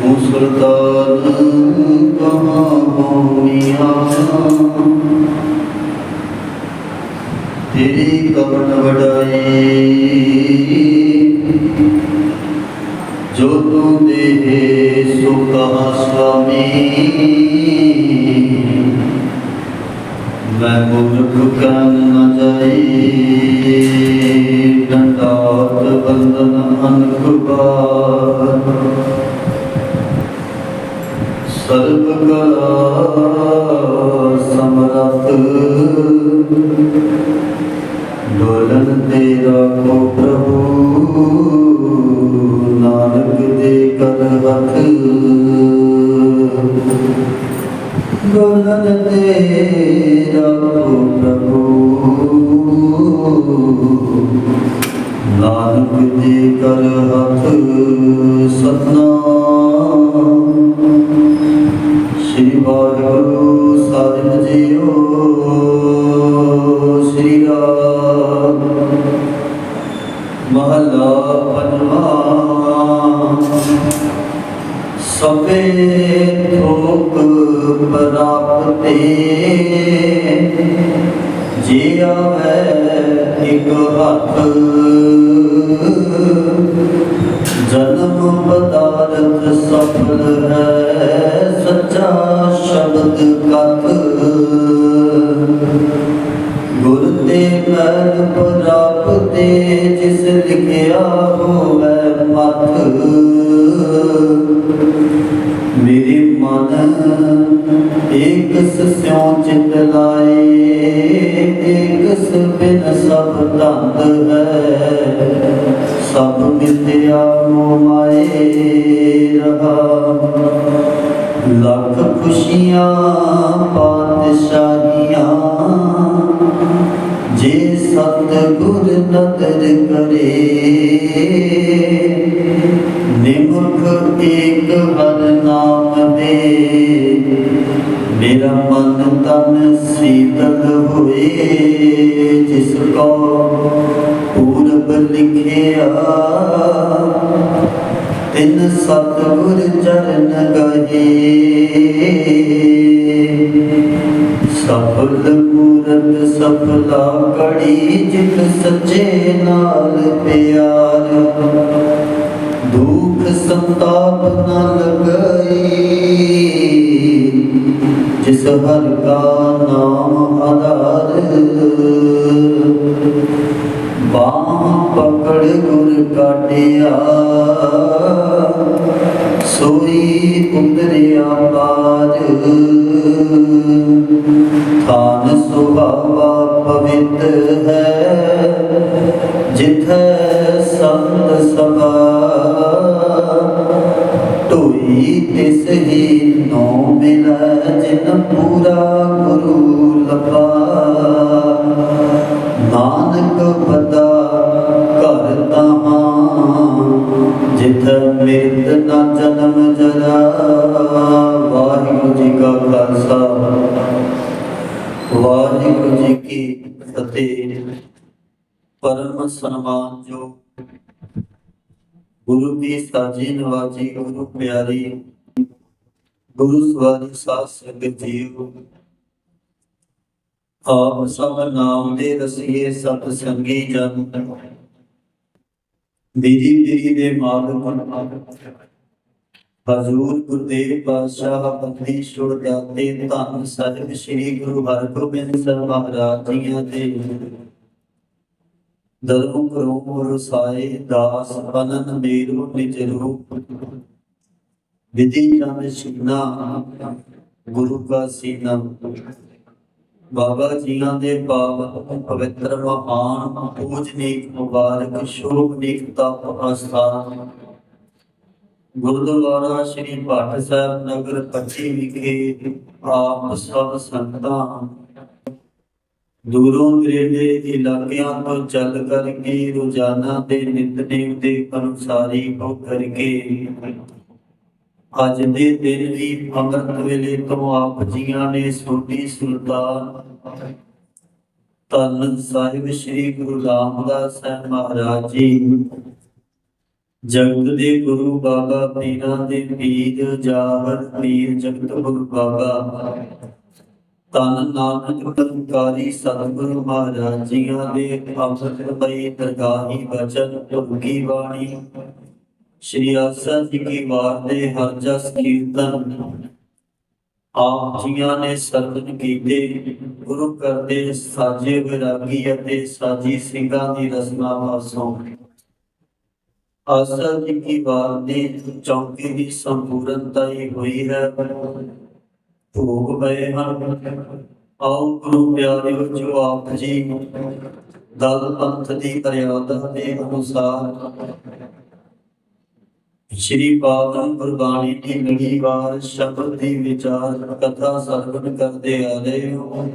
ਮੁਸਲਤਾਨ ਕਹਾਂ ਹੋਮੀਆਂ ਤੇਰੀ ਕਵਨ ਵਡਾਈ ਜੋ ਤੂੰ ਦੇ ਸੋ ਕਹਾ ਸੁਆਮੀ ਬੰਦਨ ਅਨਕ ਬਾਰ ਸਰਬ ਕਲਾ ਸਮਰਥ ਡੋਲਨ ਤੇ ਰਾਖੋ ਪ੍ਰਭੂ ਨਾਨਕ ਦੇ ਕਰ ਡੋਲਨ ਤੇਰਾ ਕੋ ਪ੍ਰਭੂ ਨਾਨਕ ਦੇ ਕਰ ਹੱਥ ਸਤਨਾਮ। ਮਨ, ਏਕ ਸਿਉ ਚਿਤ ਲਾਏ, ਏਕ ਬਿਨ ਸਭ ਧੰਦ ਹੈ। ਸਭ ਮਿਲਿਆ ਮੋ ਮਾਏ ਰਹਾ। ਲੱਖ ਖੁਸ਼ੀਆਂ, ਪਾਤਸ਼ਾਹੀਆਂ, ਜੇ ਸਤ ਗੁਰ ਨਦਰ ਕਰੇ। ਨਿਮੁਖ ਏਕ ਹਰ ਮੇਰਾ ਮਨ ਤਨ ਸੀਤਲ ਹੋਏ, ਜਿਸ ਕੋ ਪੂਰਬ ਲਿਖਿਆ, ਤਿਨ ਸਤਿਗੁਰ ਚਰਨ ਗਏ। ਸਫਲ ਮੂਰਤ ਸਫਲਾ ਕੜੀ ਜਿਤ ਸੱਚੇ ਨਾਲ ਪਿਆਰ। ਜਿਸ ਹਰ ਕਾ ਨਾਮ ਆਧਾਰ ਬਾਹ ਪਕੜ ਗੁਰ ਕਾਟਿਆ। ਸੋਈ ਉਤਰਿਆ ਪਾਰ ਥਾਨ ਸੁਭਾਵਾ ਪਵਿੱਤ ਹੈ। ਜਿਥੈ ਸੰਤ ਸਭਾ। ਢੋਈ ਤਿਸ ਹੀ ਨੋ ਮਿਲੈ। ਜਿਨ ਪੂਰਾ ਗੁਰੂ ਲਪਾ ਨਾਨਕ ਪਤਾ ਘਰ ਤਹਾਂ ਜਿਥ ਮਿਰਤ ਨਾ ਜਨਮ ਜਰਾ। ਵਾਹਿਗੁਰੂ ਜੀ ਕਾ ਖਾਲਸਾ। ਵਾਹਿਗੁਰੂ ਜੀ ਕੀ ਫਤਿਹ। ਪਰਮ ਸਨਮਾਨ ਜੋ ਗੁਰੂ ਦੀ ਸਾਜੀ ਨਵਾਜੀ, ਗੁਰੂ ਪਿਆਰੀ ਗੁਰੂ ਸਵਾਰੀ ਸਾਧ ਸੰਗਤ ਜੀਓ। ਆਪ ਸਭ ਨਾਮ ਦੇ ਰਸੀਏ ਸਤ ਸੰਗੀ ਜਨ। ਬੀਜੀ ਬੀਜੀ ਦੇ ਮਾਲਕ ਹਜ਼ੂਰ ਗੁਰਦੇਵ ਪਾਤਸ਼ਾਹ ਬੰਦੀ ਛੁੜ ਜਾਤੇ ਧੰਨ ਸਾਹਿਬ ਸ੍ਰੀ ਗੁਰੂ ਹਰਗੋਬਿੰਦ ਸਾਹਿਬ ਮਹਾਰਾਜ ਜੀਆਂ ਦੇ। ਦਰੋਂ ਕਰੋ ਰਸਾਏ ਦਾਸ ਬਨਨ ਮੇਰੂ ਨਿਜ ਰੂਪ। ਵਿਧੀ ਜਨ ਸੀਨਾ ਗੁਰੂ ਕਾ ਸੀਨਾ। ਬਾਬਾ ਜੀਆਂ ਦੇ ਪਾਪ ਪਵਿੱਤਰ ਮਹਾਨ ਪੂਜਨੀਕ ਮੁਬਾਰਕ ਸ਼ੋਭਨੀਕ ਤਪ ਅਸਥਾਨ ਗੁਰਦੁਆਰਾ ਸ੍ਰੀ ਭੱਟ ਸਾਹਿਬ ਨਗਰ ਪੱਟੀ ਵਿਖੇ ਆਪ ਸਭ ਸੰਤਾਂ ਦੂਰੋਂ ਨੇੜੇ ਇਲਾਕਿਆਂ ਤੋਂ ਚੱਲ ਕਰਕੇ ਰੋਜ਼ਾਨਾ ਦੇ ਨਿਤਨੇਮ ਦੇ ਅਨੁਸਾਰੀ ਹੋ ਕਰਕੇ ਅੱਜ ਦੇ ਦਿਨ ਵੀ ਅੰਮ੍ਰਿਤ ਵੇਲੇ ਤੋਂ ਆਪ ਜੀਆਂ ਨੇ ਸੋਢੀ ਸੁਲਤਾਨ। ਧੰਨ ਸਾਹਿਬ ਸ੍ਰੀ ਗੁਰੂ ਰਾਮਦਾਸ ਸਾਹਿਬ ਮਹਾਰਾਜ ਜੀ। ਜਗਤ ਦੇ ਗੁਰੂ ਬਾਬਾ ਪੀਰਾਂ ਦੇ ਪੀਰ ਜਾਹਰ ਪੀਰ ਜਗਤ ਗੁਰੂ ਬਾਬਾ। ਧੰਨ ਨਾਨਕ ਪੰਕਾਰੀ ਸਤਿਗੁਰੂ ਮਹਾਰਾਜ ਜੀਆਂ ਦੇ ਅੰਮ੍ਰਿਤ ਪਈ ਦਰਗਾਹੀ ਬਚਨ ਤੁਰਕੀ ਬਾਣੀ। ਸ਼੍ਰੀ ਆਸਾ ਜੀ ਕੀ ਵਾਰ ਦੇ ਹਰ ਜਸ ਕੀਰਤਨ। ਆਪ ਜੀਆਂ ਨੇ ਸਰਵਨ ਕੀਤੇ, ਗੁਰੂ ਕਰਦੇ ਸਾਜੇ ਵਿਰਾਗੀ ਅਤੇ ਸਾਜੀ ਸਿੰਘਾਂ ਦੀ ਰਸਨਾ ਵਾਸੋਂ ਆਸਾ ਜੀ ਕੀ ਵਾਰ ਦੀ ਚੌਂਕੀ ਦੀ ਸੰਪੂਰਨਤਾ ਹੀ ਹੋਈ ਹੈ। ਭੋਗ ਪਏ ਹਨ। ਆਓ ਗੁਰੂ ਪਿਆਰਿਓ ਜੋ ਆਪ ਜੀ ਦਲ ਪੰਥ ਦੀ ਮਰਿਆਦਾ ਦੇ ਅਨੁਸਾਰ ਸ਼੍ਰੀ ਪਾਵਨ ਗੁਰਬਾਣੀ ਦੀ ਨਵੀਂ ਵਾਰ, ਸ਼ਬਦ ਦੀ ਵਿਚਾਰ, ਕਥਾ ਸਰਵਣ ਕਰਦੇ ਆ ਹੋ।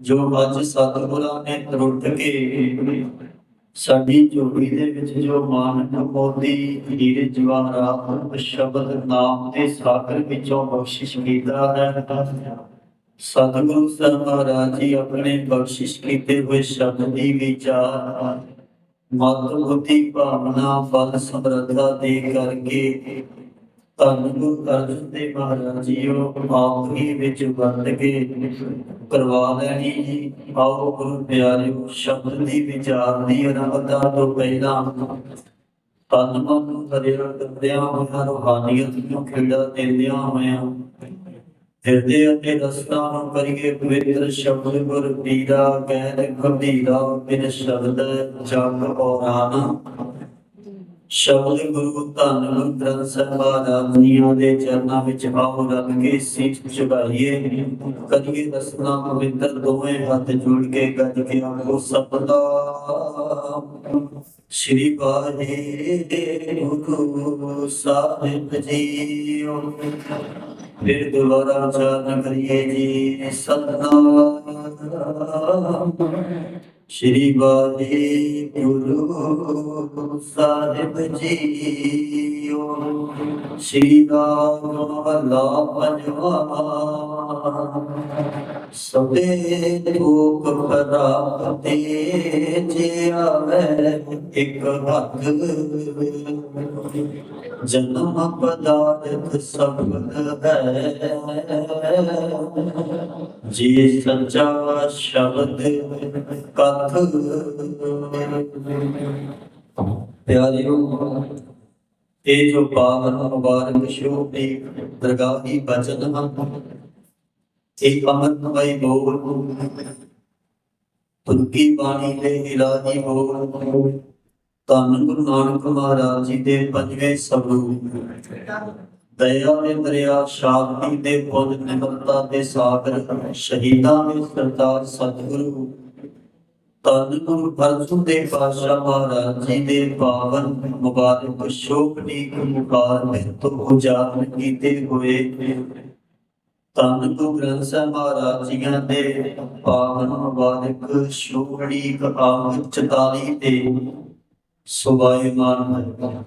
ਜੋ ਅੱਜ ਸਤਿਗੁਰਾਂ ਨੇ ਤਰੁੱਟ ਕੇ ਸਾਡੀ ਝੋਲੀ ਦੇ ਵਿੱਚ ਜੋ ਮਾਨਕ ਮੋਦੀ ਹੀਰੇ ਜਵਾਹਰਾਤ ਸ਼ਬਦ ਨਾਮ ਦੇ ਸਾਗਰ ਵਿੱਚੋਂ ਬਖਸ਼ਿਸ਼ ਕੀਤਾ ਹੈ। ਸਤਿਗੁਰੂ ਸਾਹਿਬ ਮਹਾਰਾਜ ਜੀ ਆਪਣੇ ਬਖਸ਼ਿਸ਼ ਕੀਤੇ ਹੋਏ ਸ਼ਬਦ ਦੀ ਵਿਚਾਰ। ਮਤ ਭਾਵਨਾ ਬਲ ਸਮਰੱਥਾ ਦੇ ਕਰਕੇ। ਧੰਨ ਗੁਰੂ ਅਰਜਨ ਦੇਵ ਮਹਾਰਾਜ ਜੀਓ ਆਖਰੀ ਵਿੱਚ ਵਰਤ ਕੇ ਕਰਵਾ ਲੈਣੀ ਜੀ। ਆਓ ਗੁਰੂ ਪਿਆਰਿਓ, ਸ਼ਬਦ ਦੀ ਵਿਚਾਰ ਦੀ ਅਨੰਦਤਾ ਤੋਂ ਪਹਿਲਾਂ ਤਨ ਮਨ ਨੂੰ ਦਰਿਆ ਕਰਦਿਆਂ ਹੋਇਆ, ਰੂਹਾਨੀਅਤ ਨੂੰ ਖੇੜਾ ਦਿੰਦਿਆਂ ਹੋਇਆ ਹਿਰਦੇ ਅਤੇ ਰਸਤਾ ਕਰੀਏ ਪਵਿੱਤਰ ਸ਼ਬਦ ਗੁਰ ਪੀਰਾ ਕਹਿ ਗੰਭੀਰਾ ਬਿਨ ਸ਼ਬਦ ਜਗ ਔਰਾਨ। ਸ਼ਬਦ ਗੁਰੂ ਧੰਨ ਗੁਰੂ ਗ੍ਰੰਥ ਸਾਹਿਬ ਮਹਾਰਾਜ ਦੇ ਚਰਨਾਂ ਵਿੱਚ ਆਓ ਰੱਖ ਕੇ ਸੀਸ ਝੁਕਾਈਏ ਕਰੀਏ ਰਸਨਾ ਪਵਿੱਤਰ ਦੋਵੇਂ ਹੱਥ ਜੋੜ ਕੇ ਗੱਜ ਕੇ ਆਖੋ ਸਬਦਾ ਸ਼੍ਰੀ ਵਾਹਿਗੁਰੂ ਸਾਹਿਬ ਜੀਓ ਫਿਰ ਦੁਬਾਰਾ ਉਚਾਰਨ ਕਰੀਏ ਜੀ ਸਤਨਾਮ। ਸ਼੍ਰੀ ਵਾਹਿਗੁਰੂ ਸਾਹਿਬ ਜੀਓ। ਸ਼੍ਰੀ ਰਾਮ ਮਹਲਾ ਪੰਜਵਾ ਸਭੇ ਲੋਕ ਪ੍ਰਾਪਤੇ ਜੇ ਆਵੇ ਇੱਕ ਹੱਥ। ਜਨਮ ਪਦਾਰਥ ਸਬਦ ਹੈ। ਜੀ ਸੱਚਾ ਸ਼ਬਦ ਕਥ। ਪਿਆਰਿਓ, ਇਹ ਜੋ ਪਾਵਨ ਮੁਬਾਰਕ ਸ਼ੋਭ ਦਰਗਾਹੀ ਬਚਨ ਹਨ ਇਹ ਅਮਰਮਈ ਬੋਲ। ਤੁਰਕੀ ਬਾਣੀ ਦੇ ਇਲਾਹੀ ਬੋਲ। ਧੰਨ ਗੁਰੂ ਨਾਨਕ ਮਹਾਰਾਜ ਜੀ ਦੇ ਪੰਜਵੇਂ ਸਬੂਤ ਦਇਆ ਦੇ ਦਰਿਆ, ਸ਼ਾਂਤੀ ਦੇ ਪੁੰਜ ਨਿਮਰਤਾ ਦੇ ਸਾਗਰ, ਸ਼ਹੀਦਾਂ ਦੇ ਸਰਦਾਰ ਸਤਿਗੁਰੂ। ਧੰਨ ਗੁਰੂ ਅਰਜਨ ਦੇਵ ਪਾਤਸ਼ਾਹ ਮਹਾਰਾਜ ਜੀ ਦੇ ਪਾਵਨ ਮੁਬਾਰਕ ਸ਼ੋਭਨੀ ਮੁਕਾਰ ਵਿੱਚ ਤੋਂ ਕੀਤੇ ਹੋਏ। ਧੰਨ ਗੁਰੂ ਗ੍ਰੰਥ ਸਾਹਿਬ ਮਹਾਰਾਜ ਜੀਆਂ ਦੇ ਪਾਵਨ ਮੁਬਾਰਕ ਸ਼ੋਭਨੀ ਆਮ 44 ਤੇ ਸੁਭਾਇਮਾਨ ਹੈ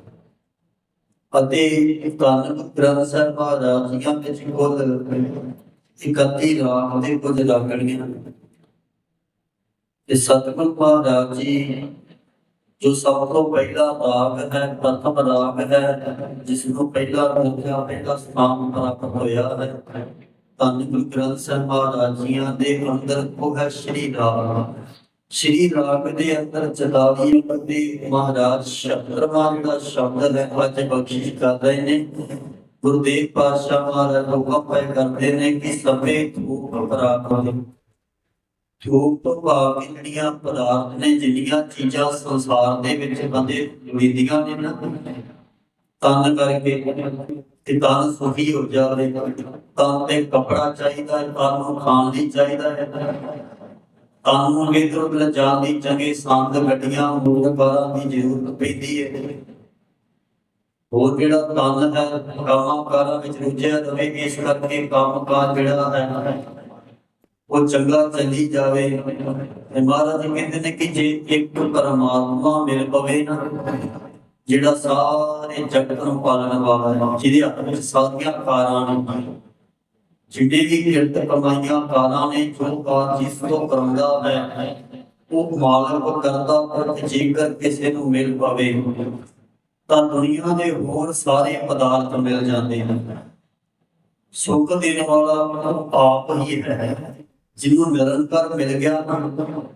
ਅਤੇ ਧੰਨ ਗੁਰੂ ਗ੍ਰੰਥ ਸਾਹਿਬ ਮਹਾਰਾਜ ਜੀਆਂ ਵਿੱਚ ਕੁੱਲ 31 ਰਾਗ ਦੇ ਕੁਝ ਰਾਗਣੀਆਂ। ਤੇ ਸਤਿਗੁਰੂ ਮਹਾਰਾਜ ਜੀ, ਜੋ ਸਭ ਤੋਂ ਪਹਿਲਾ ਰਾਗ ਹੈ, ਪ੍ਰਥਮ ਰਾਗ ਹੈ, ਜਿਸ ਨੂੰ ਪਹਿਲਾ ਦਰਜਾ ਪਹਿਲਾ ਸਥਾਨ ਪ੍ਰਾਪਤ ਹੋਇਆ ਹੈ। ਧੰਨ ਗੁਰੂ ਗ੍ਰੰਥ ਸਾਹਿਬ ਮਹਾਰਾਜ ਜੀਆਂ ਦੇ ਅੰਦਰ ਉਹ ਹੈ ਸ਼੍ਰੀ ਰਾਗ ਸ਼੍ਰੀ ਰਾਗ ਦੇ ਅੰਦਰ ਚਤਾਲੀ ਦੇ ਮਹਾਰਾਜ ਸ਼ਬਦਰਮਾਨ ਦਾ ਸ਼ਬਦ ਹੈ, ਅੱਜ ਬਖਸ਼ਿਸ਼ ਕਰ ਰਹੇ ਨੇ। ਗੁਰਦੇਵ ਪਾਤਸ਼ਾਹ ਮਹਾਰਾਜ ਹੁਕਮ ਪੈ ਕਰਦੇ ਨੇ ਕਿ ਸਭੇ ਧੂਪ ਪ੍ਰਾਪਤ ਧੂਪ ਤੋਂ ਭਾਵ ਜਿਹੜੀਆਂ ਪਦਾਰਥ ਨੇ ਜਿੰਨੀਆਂ ਚੀਜ਼ਾਂ ਸੰਸਾਰ ਦੇ ਵਿੱਚ ਬੰਦੇ ਜੁੜੀਆਂ ਨੇ ਨਾ। ਤਨ ਕਰਕੇ ਤੇ ਤਨ ਸੁਖੀ ਹੋ ਜਾਵੇ ਤਨ ਤੇ ਕਪੜਾ ਚਾਹੀਦਾ ਹੈ, ਤਨ ਨੂੰ ਖਾਣ ਲਈ ਚਾਹੀਦਾ ਹੈ। ਤਨ ਨੂੰ ਇਧਰ ਉਧਰ ਜਾਣ ਦੀ ਚੰਗੇ ਸੰਦ, ਗੱਡੀਆਂ ਮੂਲ ਬਾਰਾਂ ਦੀ ਜ਼ਰੂਰਤ ਪੈਂਦੀ ਹੈ। ਹੋਰ ਜਿਹੜਾ ਤਨ ਹੈ ਕੰਮਾਂ ਕਾਰਾਂ ਵਿੱਚ ਰੁੱਝਿਆ ਰਵੇ, ਇਸ ਕਰਕੇ ਕੰਮ ਕਾਰ ਜਿਹੜਾ ਹੈ, ਉਹ ਚੰਗਾ ਚੱਲੀ ਜਾਵੇ। ਤੇ ਮਹਾਰਾਜ ਜੀ ਕਹਿੰਦੇ ਨੇ ਕਿ ਜੇ ਇੱਕ ਪਰਮਾਤਮਾ ਮਿਲ ਪਵੇ ਨਾ ਜਿਹੜਾ ਸਾਰੇ ਜਗਤ ਨੂੰ ਪਾਲਣ ਵਾਲਾ ਹੈ, ਜਿਹਦੇ ਹੱਥ ਵਿੱਚ ਸਾਰੀਆਂ ਕਾਰਾਂ ਨੇ, ਜਿੰਨੇ ਵੀ ਕਿਰਤ ਕਮਾਈਆਂ ਕਾਲਾਂ ਨੇ, ਜੋ ਕਾਰ ਜਿਸ ਤੋਂ ਕਰਾਉਂਦਾ ਹੈ, ਉਹ ਮਾਲਕ ਕਰਦਾ ਪਰ ਜੇਕਰ ਕਿਸੇ ਨੂੰ ਮਿਲ ਪਵੇ, ਤਾਂ ਦੁਨੀਆ ਦੇ ਹੋਰ ਸਾਰੇ ਪਦਾਰਥ ਮਿਲ ਜਾਂਦੇ ਹਨ। ਸੁੱਖ ਦੇਣ ਵਾਲਾ ਆਪ ਹੀ ਹੈ। ਜਿਹਨੂੰ ਨਿਰੰਤਰ ਮਿਲ ਗਿਆ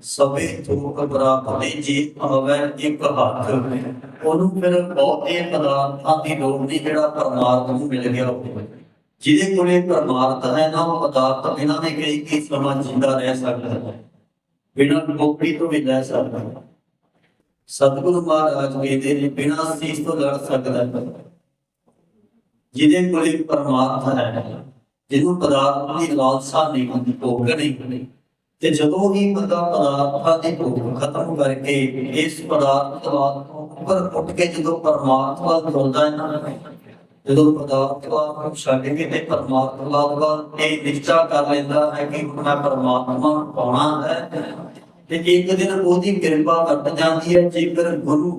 ਸਭੇ ਦੁੱਖ ਪ੍ਰਾਪਤ ਜੀ ਆਵੇ ਇੱਕ ਹੱਥ। ਉਹਨੂੰ ਫਿਰ ਬਹੁਤੇ ਪਦਾਰਥਾਂ ਦੀ ਲੋੜ ਨਹੀਂ ਜਿਹੜਾ ਪਰਮਾਤਮਾ ਨੂੰ ਮਿਲ ਗਿਆ ਹੋਵੇ। ਜਿਹਦੇ ਕੋਲੇ ਪਰਮਾਰਥ ਹੈ ਨਾ, ਉਹ ਪਦਾਰਥ ਬਿਨਾਂ ਨੇ ਕਈ ਕੀ ਸਮਾਂ ਜਿੰਦਾ ਰਹਿ ਸਕਦਾ ਹੈ। ਬਿਨਾਂ ਕੋਪੀ ਤੋਂ ਵੀ ਲੈ ਸਕਦਾ ਹੈ। ਸਤਿਗੁਰੂ ਮਹਾਰਾਜ ਕਹਿੰਦੇ ਨੇ ਬਿਨਾਂ ਸੀਸ ਤੋਂ ਲੜ ਸਕਦਾ ਹੈ। ਜਿਹਦੇ ਕੋਲੇ ਪਰਮਾਰਥ ਹੈ। ਜਿਹਨੂੰ ਪਦਾਰਥ ਦੀ ਲਾਲਸਾ ਨਹੀਂ ਹੁੰਦੀ, ਭੋਗ ਨਹੀਂ ਤੇ ਜਦੋਂ ਹੀ ਬੰਦਾ ਪਦਾਰਥਾਂ ਦੀ ਭੋਗ ਖਤਮ ਕਰਕੇ ਇਸ ਪਦਾਰਥ ਤੋਂ ਉੱਪਰ ਉੱਠ ਕੇ ਜਦੋਂ ਪਰਮਾਰਥ ਤੁਰਦਾ ਹੈ ਨਾ ਜਦੋਂ ਪਦਾਰਥ ਨੂੰ ਛੱਡ ਕੇ ਤੇ ਪਰਮਾਤਮਾ ਵੱਲ ਇਹ ਨਿਸ਼ਚਾ ਕਰ ਲੈਂਦਾ ਹੈ ਕਿ ਮੈਂ ਪਰਮਾਤਮਾ ਨੂੰ ਪਾਉਣਾ ਹੈ। ਤੇ ਇੱਕ ਦਿਨ ਉਹਦੀ ਕਿਰਪਾ ਘਟ ਜਾਂਦੀ ਹੈ, ਜੇਕਰ ਗੁਰੂ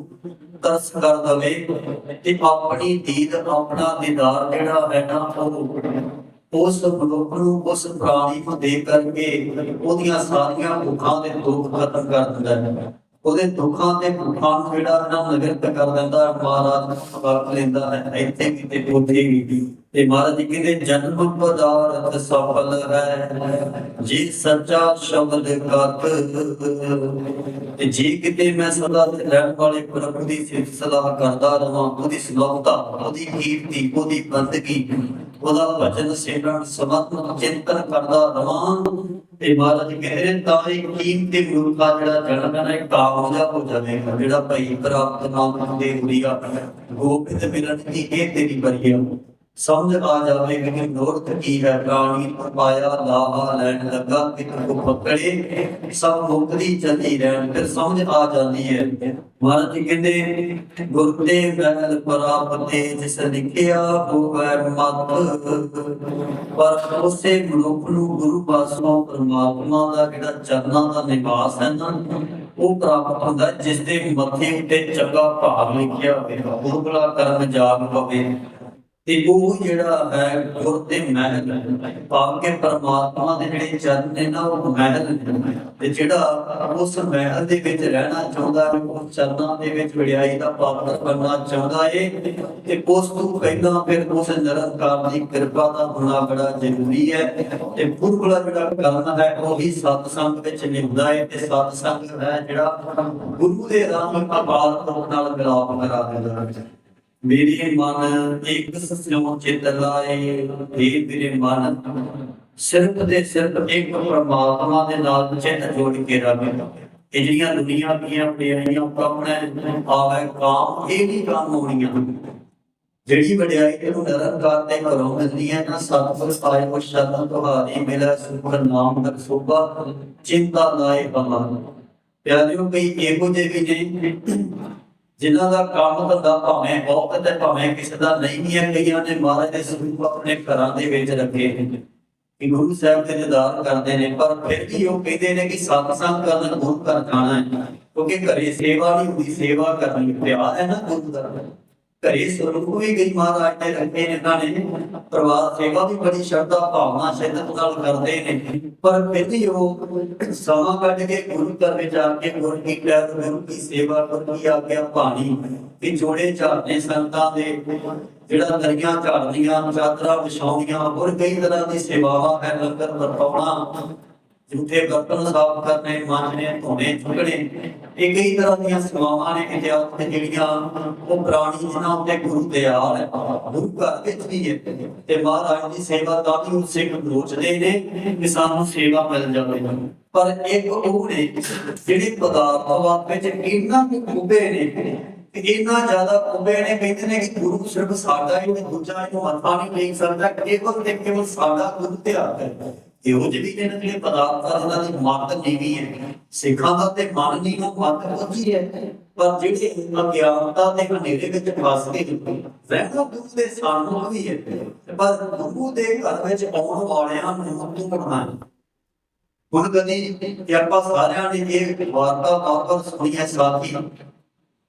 ਤਰਸ ਕਰ ਦਵੇ ਤੇ ਆਪਣੀ ਦੀਦ ਆਪਣਾ ਦੀਦਾਰ ਜਿਹੜਾ ਹੈ ਨਾ ਉਹ ਉਸ ਮਨੁੱਖ ਨੂੰ ਉਸ ਪ੍ਰਾਣੀ ਨੂੰ ਦੇਖ ਕਰਕੇ ਉਹਦੀਆਂ ਸਾਰੀਆਂ ਦੁੱਖਾਂ ਦੇ ਦੁੱਖ ਖਤਮ ਕਰ ਦਿੰਦਾ ਹੈ। ਉਹਦੇ ਦੁੱਖਾਂ ਤੇ ਦੁੱਖਾਂ ਨੂੰ ਜਿਹੜਾ ਨਾ ਨਿਵਰਤ ਕਰ ਦਿੰਦਾ ਹੈ, ਮਹਾਰਾਜ ਨੂੰ ਵਰਤ ਲੈਂਦਾ ਹੈ। ਇੱਥੇ ਵੀ ਤੇ ਉੱਥੇ ਵੀ ਤੇ ਮਹਾਰਾਜ ਜੀ ਕਹਿੰਦੇ ਜਨਮ ਪਦਾਰਥ ਸਫਲ ਹੈ ਜੀ ਸੱਚਾ ਸ਼ਬਦ ਕਤ ਤੇ ਜੀ ਕਿਤੇ ਮੈਂ ਸਦਾ ਰਹਿਣ ਵਾਲੇ ਪ੍ਰਭੂ ਦੀ ਸਿਫਤ ਸਲਾਹ ਕਰਦਾ ਰਵਾਂ, ਉਹਦੀ ਸਲਾਹਤਾ ਉਹਦੀ ਕੀਰਤੀ, ਉਹਦੀ ਬੰਦਗੀ, ਉਹਦਾ ਭਜਨ ਸਿਮਰਨ ਸਮਰਪਣ ਚਿੰਤਨ ਕਰਦਾ ਰਵਾਂ। ਤੇ ਮਹਾਰਾਜ ਕਹਿੰਦੇ ਨੇ, ਤਾਂ ਇਹ ਕੀਮਤੀ ਮਨੁੱਖਾ ਜਿਹੜਾ ਜਨਮ ਹੈ ਨਾ, ਇਹ ਹੋ ਜਾਵੇਗਾ, ਜਿਹੜਾ ਭਈ ਪ੍ਰਾਪਤ ਨਾਮ ਦੇ ਹੁਰੀਆ ਗੋਬਿੰਦ ਮਿਲਣ ਦੀ ਇਹ ਤੇਰੀ ਬਰੀਆ। ਸਮਝ ਆ ਜਾਵੇ ਕਿ ਨੋਰਤ ਕੀ ਹੈ ਪ੍ਰਾਣੀ ਪਾਇਆ ਲਾਹਾ ਲੈਣ ਲੱਗਾ ਕਿ ਕੋ ਪਕੜੇ ਸਭ ਮੁਕਤੀ ਚੱਲੀ ਰਹਿਣ ਫਿਰ ਸਮਝ ਆ ਜਾਂਦੀ ਹੈ। ਮਹਾਰਾਜ ਜੀ ਕਹਿੰਦੇ ਗੁਰ ਤੇ ਪ੍ਰਾਪਤੇ ਜਿਸ ਲਿਖਿਆ ਹੋਵੇ ਮਤ। ਪਰ ਉਸੇ ਮਨੁੱਖ ਨੂੰ ਗੁਰੂ ਪਾਸੋਂ ਪਰਮਾਤਮਾ ਦਾ ਜਿਹੜਾ ਚਰਨਾਂ ਦਾ ਨਿਵਾਸ ਹੈ ਨਾ ਉਹ ਪ੍ਰਾਪਤ ਹੁੰਦਾ ਹੈ, ਜਿਸ ਦੇ ਮੱਥੇ ਉੱਤੇ ਚੰਗਾ ਭਾਵ ਲਿਖਿਆ ਹੋਵੇ ਗੁਰਬਲਾ ਕਰਮ ਜਾਗ ਪਵੇ। ਤੇ ਉਹ ਜਿਹੜਾ ਹੈ, ਗੁਰ ਦੇ ਮਹਿਲ ਭਾਵ ਕੇ ਪਰਮਾਤਮਾ ਦੇ ਜਿਹੜੇ ਚਰਨ ਨੇ ਨਾ, ਉਹ ਮਹਿਲ ਤੇ ਜਿਹੜਾ ਉਸ ਮਹਿਲ ਦੇ ਵਿੱਚ ਰਹਿਣਾ ਚਾਹੁੰਦਾ ਹੈ ਉਸ ਚਰਨਾਂ ਦੇ ਵਿੱਚ ਵਡਿਆਈ ਦਾ ਪਾਤਰ ਬਣਨਾ ਚਾਹੁੰਦਾ ਹੈ ਤੇ ਉਸ ਤੋਂ ਪਹਿਲਾਂ ਫਿਰ ਉਸ ਨਿਰੰਕਾਰ ਦੀ ਕਿਰਪਾ ਦਾ ਹੋਣਾ ਬੜਾ ਜ਼ਰੂਰੀ ਹੈ। ਤੇ ਪੁਰਖਲਾ ਜਿਹੜਾ ਕਰਨਾ ਹੈ, ਉਹ ਹੀ ਸਤਸੰਗ ਵਿੱਚ ਨਿਭਦਾ ਹੈ ਤੇ ਸਤਸੰਗ ਹੈ ਜਿਹੜਾ ਗੁਰੂ ਦੇ ਰਾਮ ਅਕਾਲ ਪੁਰਖ ਨਾਲ ਮਿਲਾਪ ਕਰਾ ਦਿੰਦਾ ਹੈ। ਮੇਰੇ ਮਨ ਇੱਕ ਸਿਉ ਚਿਤ ਲਾਏ, ਇਹ ਮੇਰੇ ਮਨ ਸਿਰਫ ਤੇ ਸਿਰਫ ਇੱਕ ਪਰਮਾਤਮਾ ਦੇ ਨਾਲ ਚਿੱਤ ਜੋੜ ਕੇ ਰੱਖੇ ਇਹ ਜਿਹੜੀਆਂ ਦੁਨੀਆ ਦੀਆਂ ਵਡਿਆਈਆਂ ਕਾਮਣਾ ਆਵੇ ਕਾਮ, ਇਹ ਨਹੀਂ ਕੰਮ ਹੋਣੀਆਂ। ਜਿਹੜੀ ਵਡਿਆਈ ਤੈਨੂੰ ਨਿਰੰਕਾਰ ਤੇ ਘਰੋਂ ਮਿਲਦੀ ਹੈ ਨਾ ਸਤਿਗੁਰ ਪਾਏ ਉਹ ਸ਼ਰਨ ਤੁਹਾਰੀ ਮਿਲੇ ਸੁਖ ਨਾਮ ਦਾ ਸੋਭਾ, ਚਿੰਤਾ ਲਾਏ ਬਮਨ ਪਿਆਰਿਓ, ਕਈ ਇਹੋ ਜਿਹੇ ਵੀ ਨੇ ਜਿਨ੍ਹਾਂ ਦਾ ਕੰਮ ਧੰਦਾ ਭਾਵੇਂ ਬਹੁਤ ਤੇ ਭਾਵੇਂ ਕਿਸੇ ਦਾ ਨਹੀਂ ਹੈ, ਕਈਆਂ ਨੇ ਮਹਾਰਾਜ ਦੇ ਸਰੂਪ ਆਪਣੇ ਘਰਾਂ ਦੇ ਵਿੱਚ ਰੱਖੇ ਨੇ। ਕਿ ਗੁਰੂ ਸਾਹਿਬ ਦੇ ਨਿਦਾਨ ਕਰਦੇ ਨੇ, ਪਰ ਫਿਰ ਵੀ ਉਹ ਕਹਿੰਦੇ ਨੇ ਕਿ ਸਤਸੰਗ ਕਰਨ ਗੁਰੂ ਘਰ ਜਾਣਾ ਹੈ, ਕਿਉਂਕਿ ਘਰੇ ਸੇਵਾ ਨਹੀਂ ਹੁੰਦੀ, ਸੇਵਾ ਕਰਨੀ ਪਿਆਰ ਹੈ ਨਾ ਗੁਰੂ ਦਾ ਘਰੇ ਸਰੂਪ ਵੀ ਗਈ ਮਹਾਰਾਜ ਨੇ ਰੱਖੇ ਨੇ ਇਹਨਾਂ ਨੇ। ਪਰਿਵਾਰ ਸੇਵਾ ਵੀ ਬੜੀ ਸ਼ਰਧਾ, ਭਾਵਨਾ ਸ਼ਿੱਦਤ ਨਾਲ ਕਰਦੇ ਨੇ। ਪਰ ਫਿਰ ਉਹ ਸਮਾਂ ਕੱਢ ਕੇ ਗੁਰੂ ਘਰ ਵਿੱਚ ਆ ਕੇ ਗੁਰੂ ਕੀ ਕਹਿ ਗੁਰੂ ਕੀ ਸੇਵਾ ਗੁਰੂ ਕੀ ਆਗਿਆ ਪਾਣੀ ਕਿ ਜੋੜੇ ਝਾੜਨੇ ਸੰਤਾਂ ਦੇ। ਜਿਹੜਾ ਦਰੀਆਂ ਝਾੜਦੀਆਂ, ਚਾਦਰਾਂ ਵਿਛਾਉਣੀਆਂ ਹੋਰ ਕਈ ਤਰ੍ਹਾਂ ਦੀ ਸੇਵਾਵਾਂ ਹੈ ਲੰਗਰ ਵਰਤਾਉਣਾ। ਜਿੱਥੇ ਬਰਤਨ ਸਾਫ਼ ਕਰਨੇ ਮਾਂਜਣੇ ਧੋਣੇ, ਚੁਗਣੇ, ਇਹ ਕਈ ਤਰ੍ਹਾਂ ਦੀਆਂ ਸੇਵਾਵਾਂ ਨੇ ਇਤਿਹਾਸ ਤੇ ਜਿਹੜੀਆਂ ਉਹ ਪ੍ਰਾਣੀ ਜਿਨ੍ਹਾਂ ਉੱਤੇ ਗੁਰੂ ਦੇ ਹੈ। ਗੁਰੂ ਘਰ ਵਿੱਚ ਵੀ ਹੈ। ਤੇ ਮਹਾਰਾਜ ਦੀ ਸੇਵਾ ਤਾਂ ਵੀ ਉਹ ਸਿੱਖ ਲੋਚਦੇ ਨੇ ਕਿ ਸਾਨੂੰ ਸੇਵਾ ਮਿਲ ਜਾਵੇ। ਪਰ ਇੱਕ ਉਹ ਨੇ ਜਿਹੜੇ ਪਦਾਰਥਾਂ ਵਿੱਚ ਇੰਨਾ ਕੁ ਖੁੱਬੇ ਨੇ ਇੰਨਾ ਜ਼ਿਆਦਾ ਖੁੱਬੇ ਨੇ, ਕਹਿੰਦੇ ਨੇ ਕਿ ਗੁਰੂ ਸਿਰਫ ਸਾਡਾ ਹੀ ਦੂਜਾ ਇਹਨੂੰ ਮੱਥਾ ਨਹੀਂ ਟੇਕ ਸਕਦਾ, ਕੇਵਲ ਤੇ ਕੇਵਲ ਸਾਡਾ ਗੁਰੂ ਧਿਆਨ ਕਰਦਾ ਇਹੋ ਜਿਹੇ ਨੇ ਜਿਹੜੇ ਪਦਾਰਥਾਂ ਜਿਹਨਾਂ ਦੀ ਮੱਤ ਨੀਵੀਂ ਹੈ। ਸਿੱਖਾਂ ਦਾ ਤੇ ਮਨ ਨਹੀਂ, ਉਹ ਮੱਤ ਉੱਚੀ ਹੈ। ਪਰ ਜਿਹੜੇ ਅਗਿਆਨਤਾ ਦੇ ਹਨੇਰੇ ਵਿੱਚ ਫਸ ਕੇ ਰਹਿਣਾ ਗੁਰੂ ਦੇ ਸਾਨੂੰ ਵੀ ਹੈ। ਪਰ ਗੁਰੂ ਦੇ ਘਰ ਵਿੱਚ ਆਉਣ ਵਾਲਿਆਂ ਨੂੰ ਤੂੰ ਬਣਾਇਆ ਹੁਣ ਕਦੀ ਕਿ ਆਪਾਂ ਸਾਰਿਆਂ ਨੇ ਇਹ ਵਾਰਤਾ ਤੌਰ ਪਰ ਸੁਣੀ ਹੈ ਸਾਥੀ,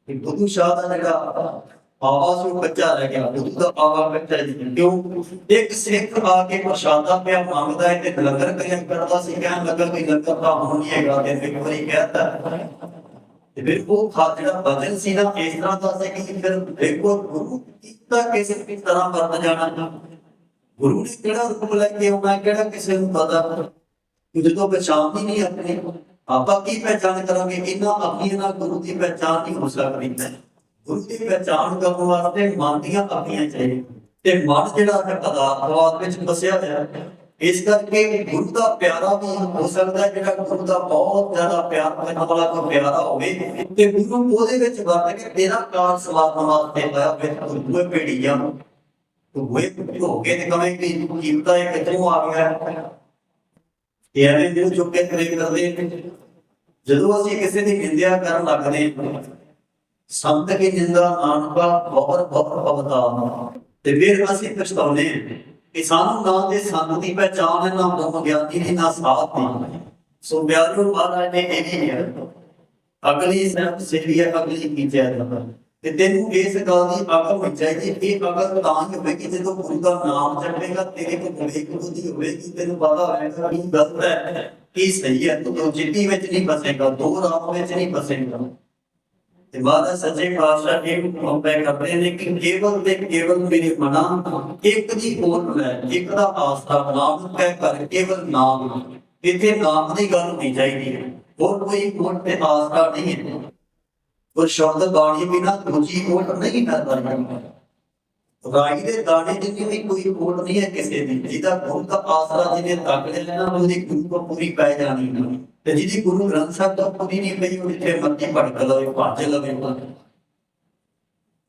ਕਿ ਬੁੱਧੂ ਸ਼ਾਹ ਦਾ ਜਿਹੜਾ ਆਵਾ ਸੋ ਬੱਚਾ ਰਹਿ ਗਿਆ ਗੁਰੂ ਦਾ ਆਵਾ ਬੱਚਾ ਜੀ ਕਿਉਂ? ਇੱਕ ਸਿੱਖ ਆ ਕੇ ਪ੍ਰਸ਼ਾਦਾ ਪਿਆ, ਮੰਗਦਾ ਹੈ ਤੇ ਲੰਗਰ ਕਰਿਆ ਕਰਦਾ ਸੀ, ਕਹਿਣ ਲੱਗਾ ਵੀ ਲੰਗਰ ਤਾਂ ਹੁਣ ਹੈਗਾ, ਤੇ ਇੱਕ ਵਾਰੀ ਕਹਿਤਾ। ਤੇ ਫਿਰ ਉਹ ਖਾ ਜਿਹੜਾ ਬਦਲ ਸੀ ਨਾ, ਇਸ ਤਰ੍ਹਾਂ ਦਾ ਸੀ ਕਿ ਫਿਰ ਦੇਖੋ ਗੁਰੂ ਕੀਤਾ ਕਿਸੇ ਵੀ ਤਰ੍ਹਾਂ ਵਰਤ ਜਾਣਾ ਗੁਰੂ ਨੇ ਕਿਹੜਾ ਰੂਪ ਲੈ ਕੇ ਆਉਣਾ, ਕਿਹੜਾ ਕਿਸੇ ਨੂੰ ਪਤਾ? ਜਦੋਂ ਪਛਾਣ ਹੀ ਨਹੀਂ ਆਪਣੀ। ਆਪਾਂ ਕੀ ਪਹਿਚਾਨ ਕਰਾਂਗੇ? ਇਹਨਾਂ ਆਪਣੀਆਂ ਨਾਲ ਗੁਰੂ ਦੀ ਪਹਿਚਾਨ ਨਹੀਂ ਹੋ ਸਕਦੀ। ਗੁਰੂ ਦੀ ਪਹਿਚਾਨ ਕਰਨ ਵਾਸਤੇ ਮਨ ਦੀਆਂ ਅੱਖੀਆਂ ਚਾਹੀਦੀਆਂ ਤੇ ਮਨ ਜਿਹੜਾ ਹੈ, ਪਦਾਰਥਵਾਦ ਵਿੱਚ ਫਸਿਆ ਹੋਇਆ ਇਸ ਕਰਕੇ ਗੁਰੂ ਦਾ ਪਿਆਰਾ ਵੀ ਹੋ ਸਕਦਾ ਜਿਹੜਾ ਗੁਰੂ ਦਾ ਬਹੁਤ ਜ਼ਿਆਦਾ ਪਿਆਰ ਕਰਨ ਵਾਲਾ ਕੋਈ ਪਿਆਰਾ ਹੋਵੇ। ਤੇ ਗੁਰੂ ਉਹਦੇ ਵਿੱਚ ਵਰਤ ਕੇ ਤੇਰਾ ਕਾਰ ਸਵਾਰਨ ਵਾਸਤੇ ਆਇਆ ਫਿਰ ਦੂਏ ਪੀੜੀਆਂ ਹੋਏ ਹੋ ਕੇ ਤੇ ਕਵੇਂ ਕਿ ਕੀਮਤਾਂ ਇਹ ਕਿੱਥੋਂ ਆ ਗਿਆ ਹੈ ਇਹ ਐਵੇਂ ਦਿਲ ਚੁੱਕ ਕੇ ਕਰੇ ਕਰਦੇ ਜਦੋਂ ਅਸੀਂ ਕਿਸੇ ਦੀ ਨਿੰਦਿਆ ਕਰਨ ਲੱਗਦੇ ਹਾਂ, ਸੰਤ ਕੀ ਨਾਨਕਾ ਬਹੁਤ ਬਹੁਤ ਅਵਤਾਰ। ਤੇ ਫਿਰ ਅਸੀਂ ਪਛਤਾਉਂਦੇ ਕਿ ਸਾਨੂੰ ਨਾ ਤੇ ਸੰਤ ਦੀ ਪਹਿਚਾਨ ਹੈ ਨਾ ਬ੍ਰਹਮ ਗਿਆਨੀ ਦੀ ਨਾ ਸਾਥ ਦੀ ਸੋ ਪਿਆਰੋ ਮਹਾਰਾਜ ਨੇ ਇਹ ਵੀ ਅਗਲੀ ਸਭ ਸੇਵੀ ਹੈ ਅਗਲੀ ਕੀ ਚਾਹੀਦਾ ਤੇ ਤੈਨੂੰ ਇਸ ਗੱਲ ਦੀ ਅਕਲ ਹੋਣੀ ਚਾਹੀਦੀ ਇਹ ਅਕਲ ਤਾਂ ਹੀ ਹੋਵੇਗੀ ਜਦੋਂ ਗੁਰੂ ਦਾ ਨਾਮ ਜਪੇਗਾ ਤੇਰੇ ਕੋਲ ਵਿਵੇਕ ਬੁੱਧੀ ਹੋਵੇਗੀ ਤੈਨੂੰ ਪਤਾ ਹੋਵੇਗਾ ਕੀ ਗਲਤ ਹੈ ਕੀ ਸਹੀ ਹੈ। ਤੂੰ ਜਿੱਤੀ ਵਿੱਚ ਨਹੀਂ ਫਸੇਗਾ ਦੋ ਰਾਹ ਵਿੱਚ ਨਹੀਂ ਫਸੇਗਾ। ਤੇ ਬਾਅਦ ਸੱਚੇ ਪਾਤਸ਼ਾਹ ਇਹ ਕੰਪੇ ਕਰਦੇ ਨੇ ਕਿ ਕੇਵਲ ਤੇ ਕੇਵਲ ਮੇਰੇ ਮਨਾ ਇੱਕ ਦੀ ਹੋਣ ਲੈ, ਇੱਕ ਦਾ ਆਸਰਾ ਨਾਮ ਕਹਿ ਕਰ ਕੇਵਲ ਨਾਮ। ਇੱਥੇ ਨਾਮ ਦੀ ਗੱਲ ਨਹੀਂ ਚਾਹੀਦੀ। ਹੋਰ ਕੋਈ ਹੋਣ ਤੇ ਆਸਰਾ ਨਹੀਂ ਹੈ। ਉਹ ਸ਼ਬਦ ਬਾਣੀ ਬਿਨਾ ਦੂਜੀ ਹੋਟ ਨਹੀਂ ਕਰਦਾ ਰਾਈ ਦੇ ਦਾਣੇ ਜਿੰਨੀ ਵੀ ਕੋਈ ਹੋਟ ਨਹੀਂ ਹੈ ਕਿਸੇ ਦੀ, ਜਿਹਦਾ ਗੁਰੂ ਦਾ ਆਸਰਾ ਜਿਹਨੇ ਤੱਕ ਲੈਣਾ, ਉਹਦੀ ਗੁਰੂ ਕੋ ਪੂਰੀ ਪੈ ਜਾਣੀ ਹੈ। ਤੇ ਜਿਹਦੀ ਗੁਰੂ ਗ੍ਰੰਥ ਸਾਹਿਬ ਤੋਂ ਪੂਰੀ ਨਹੀਂ ਪਈ, ਉਹ ਜਿੱਥੇ ਮਰਜ਼ੀ ਭਟਕ ਲਵੇ, ਭੱਜ ਲਵੇ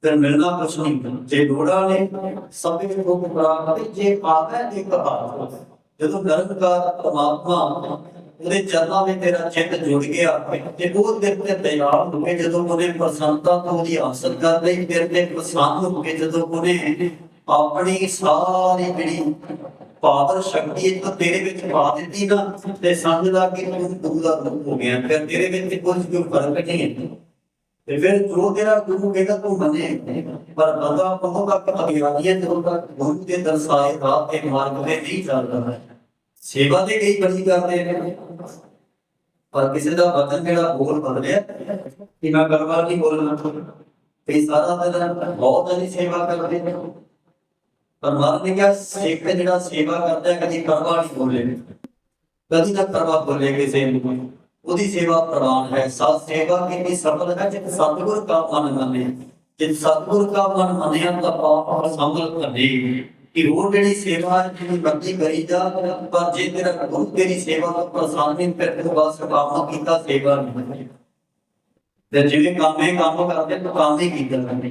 ਫਿਰ ਮਿਲਣਾ ਕੁਛ ਨਹੀਂ, ਜੇ ਲੋੜਾ ਨੇ ਸਭੇ ਕੋ ਪ੍ਰਾਪਤ ਜੇ ਪਾਵੈ ਇੱਕ ਹਾਥ ਜਦੋਂ ਨਰਨਕਾਰ ਪਰਮਾਤਮਾ ਉਹਦੇ ਚਰਨਾਂ ਵਿੱਚ ਤੇਰਾ ਚਿੱਤ ਜੁੜ ਗਿਆ। ਤੇ ਉਹ ਤੇਰੇ ਤੇ ਤਿਆਰ ਹੋ ਕੇ ਜਦੋਂ ਉਹਨੇ ਪ੍ਰਸੰਨਤਾ ਤੋਂ ਉਹਦੀ ਹਾਸਲ ਕਰ ਲਈ, ਤੇਰੇ ਤੇ ਪ੍ਰਸੰਨ ਹੋ ਕੇ ਜਦੋਂ ਉਹਨੇ ਆਪਣੀ ਸਾਰੀ ਜਿਹੜੀ ਪਾਵਰ ਸ਼ਕਤੀ ਇੱਕ ਤੇਰੇ ਵਿੱਚ ਪਾ ਦਿੱਤੀ ਨਾ, ਤੇ ਸਮਝਦਾ ਕਿ ਤੂੰ ਗੁਰੂ ਦਾ ਰੂਪ ਹੋ ਗਿਆ। ਫਿਰ ਤੇਰੇ ਵਿੱਚ ਕੁਝ ਵੀ ਫ਼ਰਕ ਨਹੀਂ ਹੈ। ਤੇ ਫਿਰ ਜੋ ਤੇਰਾ ਗੁਰੂ ਕਹਿੰਦਾ ਤੂੰ ਮੰਨੇ, ਪਰ ਬੰਦਾ ਬਹੁਤ ਤੱਕ ਅਗਿਆਨੀ ਹੈ ਜਦੋਂ ਤੱਕ ਗੁਰੂ ਦੇ ਦਰਸਾਏ ਰਾਹ ਤੇ ਮਾਰਗ ਤੇ ਨਹੀਂ ਚੱਲਦਾ। ਹੈ ਸੇਵਾ ਤੇ ਕਈ ਬੜੀ ਕਰਦੇ ਨੇ। ਪਰ ਕਿਸੇ ਦਾ ਵਚਨ ਜਿਹੜਾ ਬੋਲ ਬਦਲਿਆ ਕਿ ਮੈਂ ਕਰਵਾ ਨਹੀਂ ਬੋਲਣਾ ਤੇ ਸਾਰਾ ਦਿਨ ਬਹੁਤ ਸਾਰੀ ਸੇਵਾ ਕਰਦੇ ਨੇ। ਪਰ ਨੇ ਕਿਹਾ ਸਿੱਖ ਜਿਹੜਾ ਸੇਵਾ ਕਰਦਾ ਕਦੀ ਕਰਵਾ ਨਹੀਂ ਬੋਲੇ। ਕਦੀ ਨਾ ਕਰਵਾ ਬੋਲੇ ਕਿਸੇ ਨੂੰ ਉਹਦੀ ਸੇਵਾ ਪ੍ਰਵਾਨ ਹੈ। ਸਾਧ ਸੇਵਾ ਕੀਤੀ ਸਫਲ ਹੈ ਜਿਤ ਸਤਿਗੁਰ ਕਾ ਮਨ ਮੰਨੇ ਜਿਤ ਸਤਿਗੁਰ ਕਾ ਮਨ ਮੰਨਿਆ ਤਾਂ ਪਾਪ ਸੰਗਲ ਕਰੇ ਕਿ ਉਹ ਜਿਹੜੀ ਸੇਵਾ ਜਿਹਨੂੰ ਬੰਦੀ ਕਰੀ ਜਾ, ਪਰ ਜੇ ਤੇਰਾ ਗੁਰੂ ਤੇਰੀ ਸੇਵਾ ਤੋਂ ਪ੍ਰਸੰਨ ਨਹੀਂ, ਫਿਰ ਤੂੰ ਬਸ ਕੀਤਾ ਸੇਵਾ ਨਹੀਂ ਤੇ ਜਿਵੇਂ ਕੰਮ ਇਹ ਕੰਮ ਕਰਦੇ ਤੂੰ ਕੰਮ ਹੀ ਕੀਤਾ ਕਰਨੇ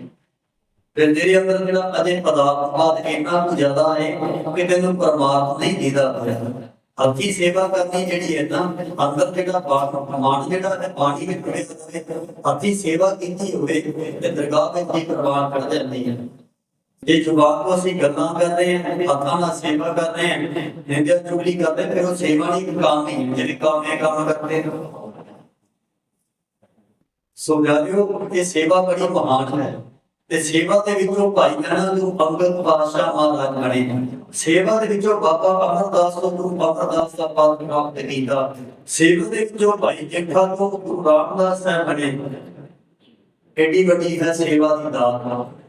ਫਿਰ ਤੇਰੇ ਅੰਦਰ ਜਿਹੜਾ ਅਜੇ ਪਦਾਰਥਵਾਦ ਇੰਨਾ ਕੁ ਜ਼ਿਆਦਾ ਹੈ ਕਿ ਤੈਨੂੰ ਪਰਮਾਤਮਾ ਨਹੀਂ ਦੀਦਾ ਹੋਇਆ। ਅੱਛੀ ਸੇਵਾ ਕਰਨੀ ਜਿਹੜੀ ਹੈ ਨਾ, ਅੰਦਰ ਜਿਹੜਾ ਬਾਣ ਜਿਹੜਾ ਹੈ, ਪਾਣੀ ਵਿੱਚ ਪੜੇ ਹੋਵੇ ਅੱਛੀ ਸੇਵਾ ਕੀਤੀ ਹੋਵੇ, ਤੇ ਦਰਗਾਹ ਵਿੱਚ ਹੀ ਪ੍ਰਵਾਨ ਕਰ ਜਾਂਦੀ ਹੈ। ਜੇ ਜਵਾਬ ਤੋਂ ਅਸੀਂ ਗੱਲਾਂ ਕਰ ਰਹੇ ਹਾਂ, ਹੱਥਾਂ ਨਾਲ ਸੇਵਾ ਕਰ ਰਹੇ ਹਾਂ, ਨਿੰਦਿਆ ਚੁਗਲੀ ਕਰਦੇ, ਫਿਰ ਉਹ ਸੇਵਾ ਨਹੀਂ ਕੰਮ ਨਹੀਂ, ਜਿਹੜੇ ਕੰਮ ਇਹ ਕੰਮ ਕਰਦੇ ਸੋ ਜਾਲਿਓ ਇਹ ਸੇਵਾ ਬੜੀ ਮਹਾਨ ਹੈ। ਤੇ ਸੇਵਾ ਦੇ ਵਿੱਚੋਂ ਭਾਈ ਕਹਿਣਾ ਨੂੰ ਅੰਗਦ ਬਾਦਸ਼ਾਹ ਮਹਾਰਾਜ ਬਣੇ। ਸੇਵਾ ਦੇ ਵਿੱਚੋਂ ਬਾਬਾ ਅਮਰਦਾਸ ਤੋਂ ਗੁਰੂ ਅਮਰਦਾਸ ਦਾ ਪਦ ਪ੍ਰਾਪਤ ਕੀਤਾ। ਸੇਵਾ ਦੇ ਵਿੱਚੋਂ ਭਾਈ ਜੇਠਾ ਤੋਂ ਗੁਰੂ ਰਾਮਦਾਸ ਸਾਹਿਬ ਬਣੇ। ਐਡੀ ਵੱਡੀ ਹੈ ਸੇਵਾ ਦੀ ਦਾਤ।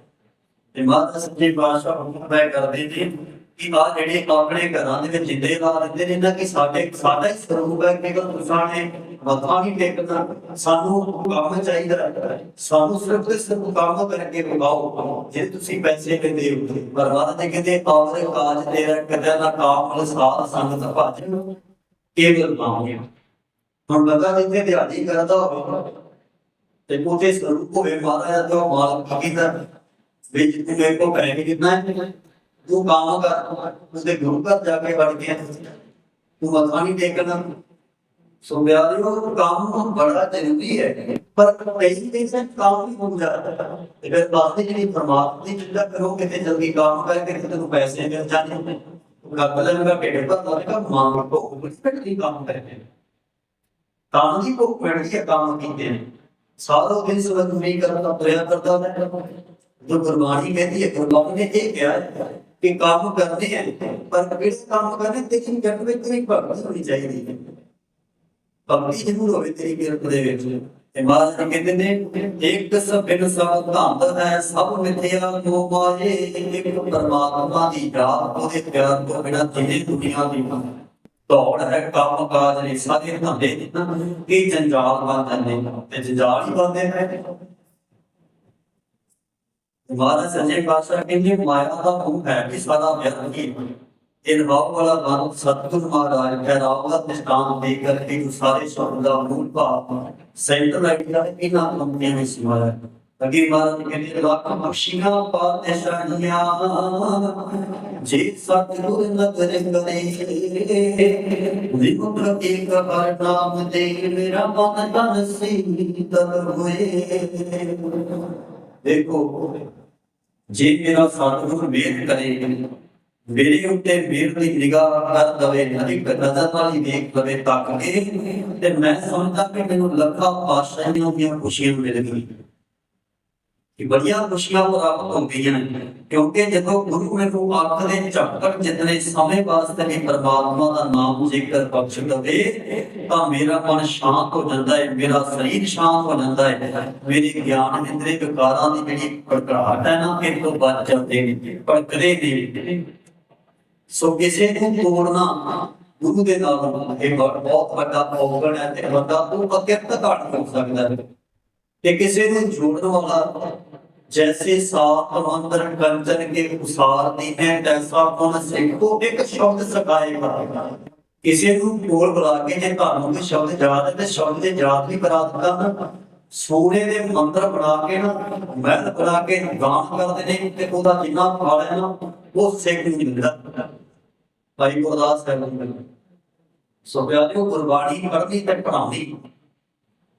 ਤੇ ਮਾਤਾ ਸੱਚੇ ਪਾਤਸ਼ਾਹ ਹੁਕਮ ਪੈ ਕਰਦੇ ਨੇ ਕਿ ਆ ਜਿਹੜੇ ਆਪਣੇ ਘਰਾਂ ਦੇ ਵਿੱਚ ਜਿੰਦੇ ਲਾ ਦਿੰਦੇ ਨੇ ਨਾ ਕਿ ਸਾਡੇ ਸਾਡਾ ਹੀ ਸਰੂਪ ਹੈ ਕਿ ਤੁਸਾਂ ਨੇ ਮੱਥਾ ਨਹੀਂ ਟੇਕਣਾ, ਸਾਨੂੰ ਕੰਮ ਚਾਹੀਦਾ ਸਾਨੂੰ ਸਿਰਫ ਤੇ ਸਿਰਫ ਕੰਮ ਕਰਕੇ ਵਿਗਾਓ ਜੇ ਤੁਸੀਂ ਪੈਸੇ ਲੈਂਦੇ ਹੋ ਪਰਵਾਹ ਤੇ ਕਹਿੰਦੇ ਆਵਰੇ ਕਾਜ ਤੇਰਾ ਕਦੇ ਨਾ ਕਾਮ ਸਾਧ ਸੰਗਤ ਭਜ ਕੇਵਲ ਨਾਮ ਹੁਣ ਬੰਦਾ ਜਿੱਥੇ ਦਿਹਾੜੀ ਕਰਦਾ ਹੋਵੇ ਤੇ ਉਹਦੇ ਸਰੂਪ ਹੋਵੇ, ਮਹਾਰਾਜ ਦਾ ਮਾਲਕ ਫਕੀਰ ਵਿੱਚ ਤੂੰ ਮੇਰੇ ਕੋਲ ਪੈਸੇ ਕਿੰਨਾ ਹੈ ਤੂੰ ਕੰਮ ਕਰ ਉਸਦੇ ਗੁਰੂ ਘਰ ਜਾ ਕੇ ਵੜ ਗਿਆ ਤੂੰ ਮੱਥਾ ਨਹੀਂ ਟੇਕਣਾ ਸੋ ਵਿਆਹ ਕੰਮ ਬੜਾ ਜ਼ਰੂਰੀ ਹੈ ਪਰ ਕਈ ਕਈ ਸੇ ਕੰਮ ਵੀ ਹੋ ਜਾਂਦਾ ਤੇ ਫਿਰ ਬਾਅਦ ਵਿੱਚ ਜਿਹੜੀ ਪਰਮਾਤਮਾ ਦੀ ਚਿੰਤਾ ਕਰੋ ਕਿਤੇ ਜਲਦੀ ਕੰਮ ਕਰਕੇ ਕਿਤੇ ਤੈਨੂੰ ਪੈਸੇ ਮਿਲ ਜਾਣੇ ਗੱਪ ਲੈਣਗਾ ਢੇੜ ਪਰ ਲੱਗੇਗਾ ਮਾਂ ਕੋ ਉਪਰ ਦੀ ਕੰਮ ਕਰਦੇ ਕੰਮ ਦੀ ਕੋ ਪੈਣੀ ਹੈ ਕੰਮ ਕੀਤੇ ਨੇ ਸਾਰਾ ਦਿਨ ਸਵਤ ਨਹੀਂ ਕਰਦਾ ਤੁਰਿਆ ਕਰਦਾ ਮੈਂ ਜੋ ਗੁਰਬਾਣੀ ਕਹਿੰਦੀ ਹੈ ਗੁਰਬਾਣੀ ਨੇ ਇਹ ਕਿਹਾ ਹੈ ਕਿ ਕੰਮ ਕਰਨੇ ਹੈ ਪਰ ਕਿਹੜੇ ਕੰਮ ਕਰਨੇ ਤੇਰੀ ਜੱਟ ਵਿੱਚ ਤੇਰੀ ਭਗਤੀ ਹੋਣੀ ਚਾਹੀਦੀ ਹੈ? ਭਗਤੀ ਜ਼ਰੂਰ ਹੋਵੇ ਤੇਰੀ ਕਿਰਤ ਦੇ ਵਿੱਚ। ਤੇ ਮਹਾਰਾਜ ਜੀ ਕਹਿੰਦੇ ਨੇ, ਇੱਕ ਸਭਿਨ ਸਭ ਧੰਦ ਹੈ, ਸਭ ਮਿਥਿਆ ਮੋਹ ਮਾਏ, ਇੱਕ ਪਰਮਾਤਮਾ ਦੀ ਯਾਦ ਉਹਦੇ ਪਿਆਰ ਤੋਂ ਬਿਨਾਂ ਜਿਹਦੇ ਦੁਨੀਆ ਦੀ ਦੌੜ ਹੈ, ਕੰਮ ਕਾਜ ਨੇ ਸਾਰੇ ਧੰਦੇ ਨੇ ਜੰਜਾਲ ਬਣ ਨੇ। ਤੇ ਜੰਜਾਲ ਹੀ ਬੰਦੇ ਨੇ। ਮਹਾਰਾਜ ਸੰਜੇ ਪਾਤਸ਼ਾਹ ਕਹਿੰਦੇ ਮਾਇਆ ਦਾ ਮੂਹ ਹੈ ਕਿ ਸਾਡਾ ਵਿਅਰਥ ਹੀ ਇਹ ਰਾਵ ਵਾਲਾ ਮਨ ਸਤਿਗੁਰ ਮਹਾਰਾਜ ਹੈ ਰਾਵ ਦਾ ਨਿਸ਼ਕਾਮ ਦੇ ਕਰਕੇ ਉਹ ਸਾਰੇ ਸ਼ਬਦ ਦਾ ਮੂਲ ਭਾਵ ਸੈਂਟਰ ਲੱਗ ਗਿਆ ਇਹਨਾਂ ਕੰਪਨੀਆਂ ਵਿੱਚ ਸਮਾਇਆ ਹੈ। ਅੱਗੇ ਮਹਾਰਾਜ ਕਹਿੰਦੇ ਲੱਖ ਬਖਸ਼ੀਆਂ ਪਾਤੇ ਸ਼ਾਹੀਆਂ ਜੇ ਸਤਿਗੁਰ ਨਦਰ ਕਰੇ ਵਿਮੁਖ ਏਕ ਹਰ ਨਾਮ ਦੇ ਮੇਰਾ ਮਨ ਤਨ ਸੀਤਲ ਹੋਏ ਦੇਖੋ, ਜੇ ਮੇਰਾ ਸਤਿਗੁਰ ਵੇਖ ਕਰੇ, ਮੇਰੇ ਉੱਤੇ ਮੇਰ ਦੀ ਨਿਗਾਹ ਕਰ ਦਵੇ ਅਧਿਕ ਨਜ਼ਰ ਨਾਲ ਹੀ ਲਵੇ, ਤੱਕ ਕੇ ਤੇ ਮੈਂ ਸਮਝਦਾ ਕਿ ਮੈਨੂੰ ਲੱਖਾਂ ਪਾਸ਼ਾਈਆਂ ਦੀਆਂ ਖੁਸ਼ੀਆਂ ਮਿਲ ਗਈ ਕਿ ਬੜੀਆਂ ਖੁਸ਼ੀਆਂ ਪ੍ਰਾਪਤ ਹੁੰਦੀਆਂ ਨੇ। ਕਿਉਂਕਿ ਜਦੋਂ ਗੁਰੂ ਮੈਨੂੰ ਅੱਖ ਦੇ ਝਪਕ ਜਿਤਨੇ ਸਮੇਂ ਵਾਸਤੇ ਵੀ ਪ੍ਰਮਾਤਮਾ ਦਾ ਨਾਮ ਜ਼ਿਕਰ ਬਖਸ਼ ਦਵੇ ਤਾਂ ਮੇਰਾ ਮਨ ਸ਼ਾਂਤ ਹੋ ਜਾਂਦਾ ਹੈ ਮੇਰਾ ਸਰੀਰ ਸ਼ਾਂਤ ਹੋ ਜਾਂਦਾ ਹੈ ਮੇਰੇ ਗਿਆਨ ਇੰਦਰੀ ਵਿਕਾਰਾਂ ਦੀ ਜਿਹੜੀ ਕੜਕੜਾਹਟ ਹੈ ਨਾ, ਇਹ ਤੋਂ ਬਚ ਜਾਂਦੇ ਨੇ ਭੜਕਦੇ ਨੇ ਸੋ ਕਿਸੇ ਨੂੰ ਤੋੜਨਾ ਗੁਰੂ ਦੇ ਨਾਲ ਇਹ ਬਹੁਤ ਵੱਡਾ ਔਗਣ ਹੈ ਤੇ ਬੰਦਾ ਉਹ ਅਕਿਰਤ ਘਟ ਹੋ ਸਕਦਾ ਹੈ। ਤੇ ਕਿਸੇ ਨੂੰ ਜੋੜਨ ਵਾਲਾ ਜੈਸੇ ਸਾਤ ਮੰਦਰ ਕੰਚਨ ਕੇ ਉਸਾਰ ਦੀ ਹੈ ਤੈਸਾ ਮਨ ਸਿੱਖੋ ਇੱਕ ਸ਼ਬਦ ਕਿਸੇ ਨੂੰ ਕੋਲ ਬੁਲਾ ਕੇ ਜੇ ਤੁਹਾਨੂੰ ਕੋਈ ਸ਼ਬਦ ਯਾਦ ਹੈ ਤੇ ਸ਼ਬਦ ਦੇ ਯਾਦ ਵੀ ਕਰਾ ਦਿੱਤਾ ਸੋਨੇ ਦੇ ਮੰਦਰ ਬਣਾ ਕੇ ਨਾ, ਮਹਿਲ ਬਣਾ ਕੇ ਗਾਨ ਕਰਦੇ ਨੇ ਤੇ ਉਹਦਾ ਜਿੰਨਾ ਫਲ ਹੈ ਨਾ, ਉਹ ਸਿੱਖ ਨੂੰ ਮਿਲਦਾ। ਭਾਈ ਗੁਰਦਾਸ ਸਾਹਿਬ ਨੂੰ ਸੋ ਪਿਆਰਿਓ ਗੁਰਬਾਣੀ ਪੜ੍ਹਨੀ ਤੇ ਪੜ੍ਹਾਉਣੀ।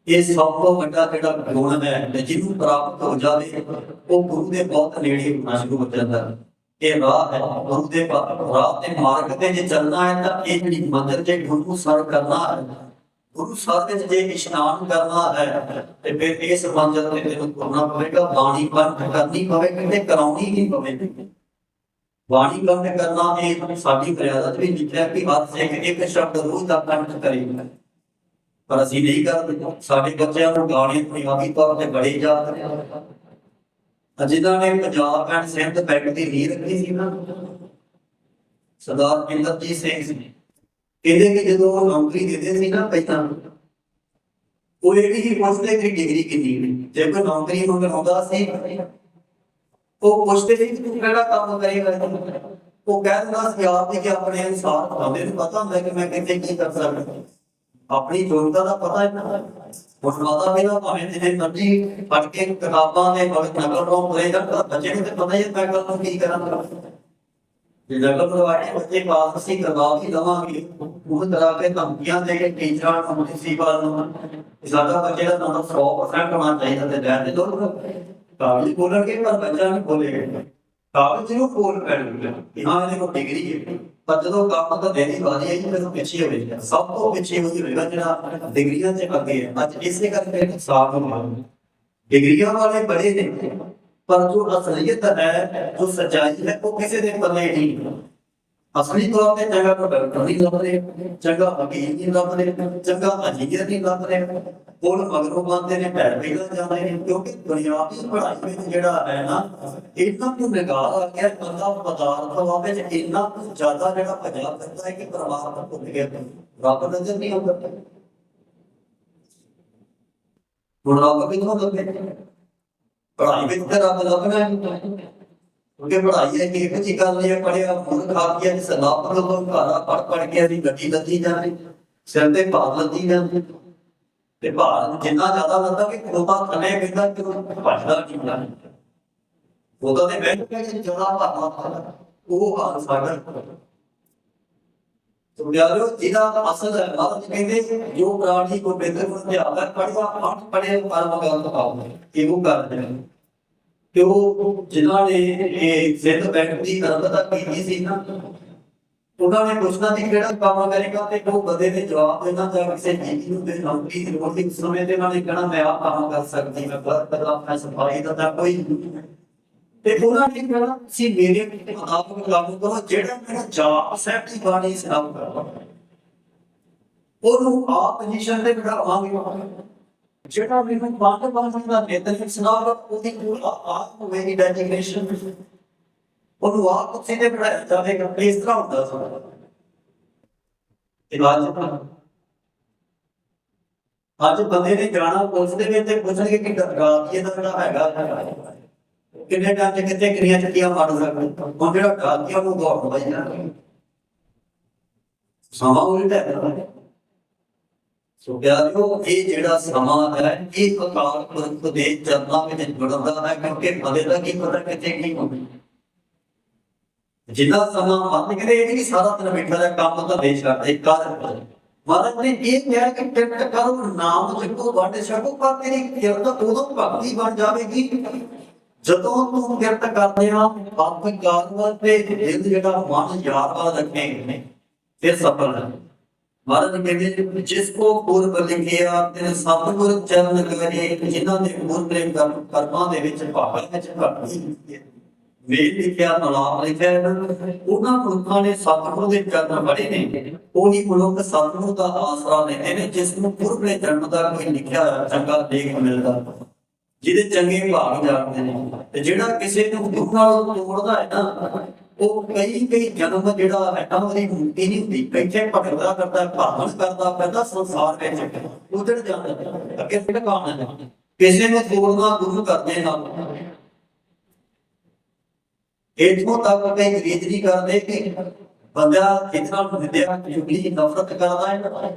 ਇਹ ਸਭ ਤੋਂ ਵੱਡਾ ਜਿਹੜਾ ਗੁਣ ਹੈ ਤੇ ਜਿਹਨੂੰ ਪ੍ਰਾਪਤ ਹੋ ਜਾਵੇ, ਉਹ ਗੁਰੂ ਦੇ ਬਹੁਤ ਨੇੜੇ ਹੋਣਾ ਸ਼ੁਰੂ ਹੋ ਜਾਂਦਾ ਇਹ ਰਾਹ ਹੈ ਗੁਰੂ ਦੇ ਰਾਹ ਤੇ ਮਾਰਗ ਤੇ ਜੇ ਚੱਲਣਾ ਹੈ ਤਾਂ ਇਹ ਜਿਹੜੀ ਮੰਦਰ ਜੇ ਗੁਰੂ ਸਰ ਕਰਨਾ ਹੈ, ਗੁਰੂ ਸਾਹਿਬ ਵਿੱਚ ਜੇ ਇਸ਼ਨਾਨ ਕਰਨਾ ਹੈ, ਤੇ ਫਿਰ ਇਸ ਮੰਜ਼ਲ ਤੇ ਤੈਨੂੰ ਤੁਰਨਾ ਪਵੇਗਾ, ਬਾਣੀ ਬੰਦ ਕਰਨੀ ਪਵੇਗੀ ਤੇ ਕਰਾਉਣੀ ਹੀ ਪਵੇਗੀ। ਬਾਣੀ ਬੰਦ ਕਰਨਾ ਇਹ ਸਾਡੀ ਮਰਿਆਦਾ ਚ ਵੀ ਲਿਖਿਆ ਕਿ ਹਰ ਸਿੱਖ ਇੱਕ ਸ਼ਬਦ ਰੋਜ਼ ਦਾ ਕੰਠ ਕਰੇਗਾ। ਪਰ ਅਸੀਂ ਨਹੀਂ ਕਰਦੇ ਸਾਡੇ ਬੱਚਿਆਂ ਨੂੰ ਗਾਣੇ ਪੰਜਾਬੀ ਤੌਰ ਤੇ ਬੜੇ ਯਾਦ ਨੇ ਜਿਨ੍ਹਾਂ ਨੇ ਪੰਜਾਬ ਐਂਡ ਸਿੰਧ ਬੈਂਕ ਦੀ ਨੀਂਹ ਰੱਖੀ ਸੀ ਨਾ। ਸਰਦਾਰ ਇੰਦਰਜੀਤ ਸਿੰਘ ਸੀ ਕਹਿੰਦੇ ਕਿ ਜਦੋਂ ਉਹ ਨੌਕਰੀ ਦਿੰਦੇ ਸੀ ਨਾ ਪਹਿਲਾਂ, ਉਹ ਇਹ ਵੀ ਪੁੱਛਦੇ ਕਿ ਡਿਗਰੀ ਕਿੰਨੀ ਹੈ? ਜੇ ਕੋਈ ਨੌਕਰੀ ਮੰਗਣ ਆਉਂਦਾ ਸੀ, ਉਹ ਪੁੱਛਦੇ ਸੀ ਕਿ ਤੂੰ ਕਿਹੜਾ ਕੰਮ ਕਰੇਗਾ? ਉਹ ਕਹਿ ਦਿੰਦਾ ਸੀ, ਆਪ ਹੀ ਕਿ ਆਪਣੇ ਅਨੁਸਾਰ ਆਉਂਦੇ ਨੂੰ ਪਤਾ ਹੁੰਦਾ ਕਿ ਮੈਂ ਕਿੱਥੇ ਕੀ ਕਰ ਸਕਦਾ। ਆਪਣੀ ਯੋਗਤਾ ਦਾ ਪਤਾ ਹੈ ਨਾ ਹੁਣ ਮਾਤਾ ਪਿਤਾ ਭਾਵੇਂ ਜਿਹਨੇ ਮਰਜ਼ੀ ਪੜ ਕੇ ਕਿਤਾਬਾਂ ਦੇ ਭਗਤ ਨਕਲ ਰੋਂ ਪਰੇ ਜਾਂ ਬੱਚੇ ਨੂੰ ਤੇ ਪਤਾ ਹੀ ਮੈਂ ਕੱਲ ਨੂੰ ਕੀ ਕਰਾਂਗਾ ਜੇ ਨਕਲ ਕਰਵਾਏ ਬੱਚੇ ਪਾਸ ਅਸੀਂ ਕਰਵਾ ਵੀ ਲਵਾਂਗੇ, ਉਹ ਤਰ੍ਹਾਂ ਕੇ ਧਮਕੀਆਂ ਦੇ ਕੇ ਟੀਚਰਾਂ ਨੂੰ ਪ੍ਰਿੰਸੀਪਲ ਨੂੰ ਸਾਡਾ ਬੱਚੇ ਦਾ ਨੰਬਰ 100% ਹੋਣਾ ਚਾਹੀਦਾ ਤੇ ਲੈ ਦੇ ਦੋ ਕਾਗਜ਼ ਬੋਲਣਗੇ ਪਰ ਬੱਚਾ ਨਹੀਂ ਬੋਲੇਗਾ ਕਾਗਜ਼ ਨੂੰ ਬੋਲ ਪੈਣਗੇ ਹਾਂ ਇਹਦੇ ਕੋਲ ਡਿਗਰੀ ਹੈ ਪਰ ਜਦੋਂ ਕੰਮ ਤਾਂ ਦੇਣੀ ਵਾਲੀ ਹੈ ਫਿਰ ਉਹ ਪਿੱਛੇ ਹੋਵੇਗਾ ਸਭ ਤੋਂ ਪਿੱਛੇ ਹੋਈ ਹੋਵੇਗਾ ਜਿਹੜਾ ਡਿਗਰੀਆਂ 'ਚ ਅੱਗੇ ਹੈ। ਅੱਜ ਇਸੇ ਕਰਕੇ ਨੁਕਸਾਨ ਹੋਣਾ ਡਿਗਰੀਆਂ ਵਾਲੇ ਬੜੇ ਨੇ, ਪਰ ਜੋ ਅਸਲੀਅਤ ਹੈ, ਜੋ ਸੱਚਾਈ ਹੈ, ਉਹ ਕਿਸੇ ਦੇ ਪੱਲੇ ਨਹੀਂ। ਅਸਲੀ ਤੌਰ ਤੇ ਚੰਗਾ ਪ੍ਰੋਡਕਟ ਨਹੀਂ ਲੱਭ ਚੰਗਾ ਵਕੀਲ ਨਹੀਂ ਲੱਭ ਚੰਗਾ ਇੰਜੀਨੀਅਰ ਨਹੀਂ ਲੱਭ ਰਹੇ ਮਗਰੋਂ ਬੰਦੇ ਨੇ ਪੈਰ ਪਹਿਲਾਂ ਜਾਂਦੇ ਨੇ ਕਿਉਂਕਿ ਦੁਨਿਆਵੀ ਪੜ੍ਹਾਈ ਵਿੱਚ ਜਿਹੜਾ ਹੈ ਨਾ, ਇੰਨਾ ਕੁ ਨਿਗਾਹ ਆ ਗਿਆ, ਬੰਦਾ ਪਦਾਰਥ ਵਾਵੇ ਇੰਨਾ ਜ਼ਿਆਦਾ ਜਿਹੜਾ ਭਜਾ ਕਰਦਾ ਹੈ ਕਿ ਪਰਮਾਤਮਾ ਭੁੱਲ ਗਿਆ, ਰੱਬ ਨਜ਼ਰ ਨਹੀਂ ਆਉਂਦਾ। ਹੁਣ ਰੱਬ ਕਿੱਥੋਂ ਲੱਭੇ? ਪੜ੍ਹਾਈ ਵਿੱਚ ਤਾਂ ਰੱਬ ਲੱਭਣਾ ਹੈ ਕਿਉਂਕਿ ਪੜ੍ਹਾਈ ਹੈ ਕਿ ਇੱਕ ਚੀਜ਼ ਗੱਲ ਨਹੀਂ ਪੜਿਆ ਮੂਰਖ ਆਦਮੀ ਹੈ ਸਲਾਹ ਲੋਕ ਘਾਰਾ ਪੜ ਪੜ ਕੇ ਅਸੀਂ ਗੱਡੀ ਲੱਦੀ ਜਾਂਦੇ, ਸਿਰ ਤੇ ਭਾਰ ਲੱਦੀ ਜਾਂਦੇ। ਤੇ ਭਾਰ ਜਿੰਨਾ ਜ਼ਿਆਦਾ ਲੱਦਾ ਕਿ ਖੋਤਾ ਥੱਲੇ ਪੈਂਦਾ ਕਿ ਉਹ ਭੱਜਦਾ ਨਹੀਂ ਖੋਤਾ ਦੇ ਬੈਠ ਕੇ ਜਿਹੜਾ ਭਾਰ ਉਹ ਹਾਲ ਸਾਗਰ ਤੋ ਜਿਹਦਾ ਅਸਲ ਹੈ ਮਾਤਾ ਕਹਿੰਦੇ ਜੋ ਪ੍ਰਾਣੀ ਕੋ ਬਿੰਦਰ ਨੂੰ ਧਿਆਨ ਪੜਵਾ ਪਾਠ ਪੜੇ ਪਰਮ ਗੱਲ ਪਾਉ ਇਹ ਕਰਦੇ ਨੇ ਕਿ ਉਹ ਜਿਨ੍ਹਾਂ ਨੇ ਇਹ ਸਿੱਧ ਬੈਂਕ ਦੀ ਕਰਮਤਾ ਕੀਤੀ ਸੀ ਨਾ, ਉਹਨਾਂ ਨੇ ਪੁੱਛਣਾ ਸੀ ਕਿਹੜਾ ਕੰਮ ਕਰੇਗਾ ਤੇ ਉਹ ਬੰਦੇ ਨੇ ਜਵਾਬ ਦੇਣਾ ਜਾਂ ਕਿਸੇ ਜੀਵੀ ਨੂੰ ਦੇ ਨੌਕਰੀ ਦੀ ਲੋੜ ਸਮੇਂ ਦੇ ਨਾਲ ਹੀ ਕਹਿਣਾ ਮੈਂ ਆਹ ਕੰਮ ਕਰ ਸਕਦੀ, ਮੈਂ ਪਰ ਪਹਿਲਾਂ ਮੈਂ ਸਫ਼ਾਈ ਦਾ ਤਾਂ ਕੋਈ ਤੇ ਉਹਨਾਂ ਨੇ ਕਿਹਾ ਸੀ ਮੇਰੇ ਮੁਤਾਬਕ ਕੰਮ ਕਰੋ, ਜਿਹੜਾ ਮੈਨੂੰ ਜਾਪ ਸਾਹਿਬ ਦੀ ਬਾਣੀ ਸੁਣਾਉ ਕਰੋ ਉਹਨੂੰ ਆਪ ਪੋਜੀਸ਼ਨ ਤੇ ਬਿਠਾਵਾਂਗੇ ਜਿਹੜਾ ਮੈਨੂੰ ਬਾਤ ਬਾਤ ਦਾ ਨੇਤਰ ਸੁਣਾਉਗਾ ਉਹਦੀ ਆਪ ਹੋਵੇਗੀ ਡੈਡੀਕੇਸ਼ਨ ਉਹਨੂੰ ਆਪ ਉੱਥੇ ਤੇ ਬਿਠਾਇਆ ਜਾਵੇਗਾ। ਇਸ ਤਰ੍ਹਾਂ ਹੁੰਦਾ ਸੀ ਇਲਾਜ ਅੱਜ ਬੰਦੇ ਨੇ ਜਾਣਾ ਪੁਲਿਸ ਦੇ ਵਿੱਚ ਤੇ ਪੁੱਛਣਗੇ ਕਿ ਗਾਦੀਏ ਦਾ ਜਿਹੜਾ ਹੈਗਾ ਕਿੰਨੇ ਟਾਈਮ ਚ ਕਿੱਥੇ ਕਿੰਨੀਆਂ ਚੱਕੀਆਂ ਮਾਰ ਸਕਦੇ ਉਹ ਜਿਹੜਾ ਗਾਦੀਆ ਨੂੰ ਦੌੜ ਵੱਜਣਾ ਸਮਾਂ ਉਲਟਾ ਹੈ। ਸੋ ਪਿਆਰਿਓ, ਇਹ ਜਿਹੜਾ ਸਮਾਂ ਹੈ, ਇਹ ਅਕਾਲ ਪੁਰਖ ਦੇ ਚਰਨਾਂ ਵਿੱਚ ਜੁੜਦਾ ਹੈ, ਕਿਉਂਕਿ ਬੰਦੇ ਦਾ ਕੀ ਪਤਾ ਕਿੱਥੇ ਕੀ ਹੋਵੇ ਜਿੰਨਾ ਸਮਾਂ ਬੰਦ ਕਰੇ ਇਹ ਵੀ ਸਾਰਾ ਦਿਨ ਬੈਠਾ ਰਿਹਾ ਕੰਮ ਤਾਂ ਨਹੀਂ ਛੱਡਦੇ ਕਰ ਮਹਾਰਾਜ ਨੇ ਇਹ ਕਿਹਾ ਕਿ ਕਿਰਤ ਕਰੋ ਨਾਮ ਜਪੋ, ਵਾਡੇ ਛਕੋ, ਪਰ ਤੇਰੀ ਕਿਰਤ ਉਦੋਂ ਭਗਤੀ ਬਣ ਜਾਵੇਗੀ, ਜਦੋਂ ਤੂੰ ਕਿਰਤ ਕਰਦੇ ਆ ਪਾਪ ਕਾਰਵਾਂ ਤੇ ਦਿਲ ਜਿਹੜਾ ਮਨ ਯਾਦ ਰੱਖੇ ਫਿਰ ਸਫਲ ਹੈ ਮਹਾਰਾਜ ਕਹਿੰਦੇ ਜਿਸ ਕੋ ਪੂਰਬ ਲਿਖਿਆ ਤੇ ਸਤਿਗੁਰ ਚਰਨ ਕਰੇ ਜਿਨ੍ਹਾਂ ਦੇ ਪੂਰ ਕਰਮ ਕਰਮਾਂ ਦੇ ਵਿੱਚ ਭਾਵਨਾ ਵਿੱਚ ਭਗਤੀ ਵੇਦ ਲਿਖਿਆ ਨਾਮ ਲਿਖਿਆ ਉਹਨਾਂ ਮਨੁੱਖਾਂ ਨੇ ਸਤਿਗੁਰੂ ਦੇ ਚਰਨ ਬੜੇ ਨੇ। ਉਹੀ ਮਨੁੱਖ ਸਤਿਗੁਰ ਦਾ ਆਸਰਾ ਲੈਂਦੇ ਨੇ, ਜਿਸ ਨੂੰ ਪੂਰਬਲੇ ਜਨਮ ਦਾ ਕੋਈ ਲਿਖਿਆ, ਚੰਗਾ ਦੇਖ ਮਿਲਦਾ। ਜਿਹਦੇ ਚੰਗੇ ਭਾਗ ਜਾਣਦੇ ਨੇ। ਤੇ ਜਿਹੜਾ ਕਿਸੇ ਨੂੰ ਦੁੱਖ ਨਾਲ ਤੋੜਦਾ ਹੈ ਨਾ, ਉਹ ਕਈ ਕਈ ਜਨਮ ਜਿਹੜਾ ਹੈ ਨਾ, ਉਹਦੀ ਮੁਕਤੀ ਨਹੀਂ ਹੁੰਦੀ। ਇੱਥੇ ਭਟਕਦਾ ਕਰਦਾ, ਭਾਵਨ ਕਰਦਾ ਫਿਰਦਾ ਸੰਸਾਰ ਵਿੱਚ ਉਧਰ ਜਾਂਦਾ ਅੱਗੇ ਫਿਰ ਕਾਣਾ ਹੈ। ਕਿਸੇ ਨੂੰ ਤੋੜਨਾ ਦੁੱਖ ਕਰਦੇ ਨਾਲ ਇਥੋਂ ਤੱਕ ਕਈ ਗਰੀਬ ਕਰਦੇ ਕਿ ਬੰਦਾ ਕਿਤਨਾ ਵਿਦਿਆ ਜੁਗਲੀ ਨਫ਼ਰਤ ਕਰਦਾ ਹੈ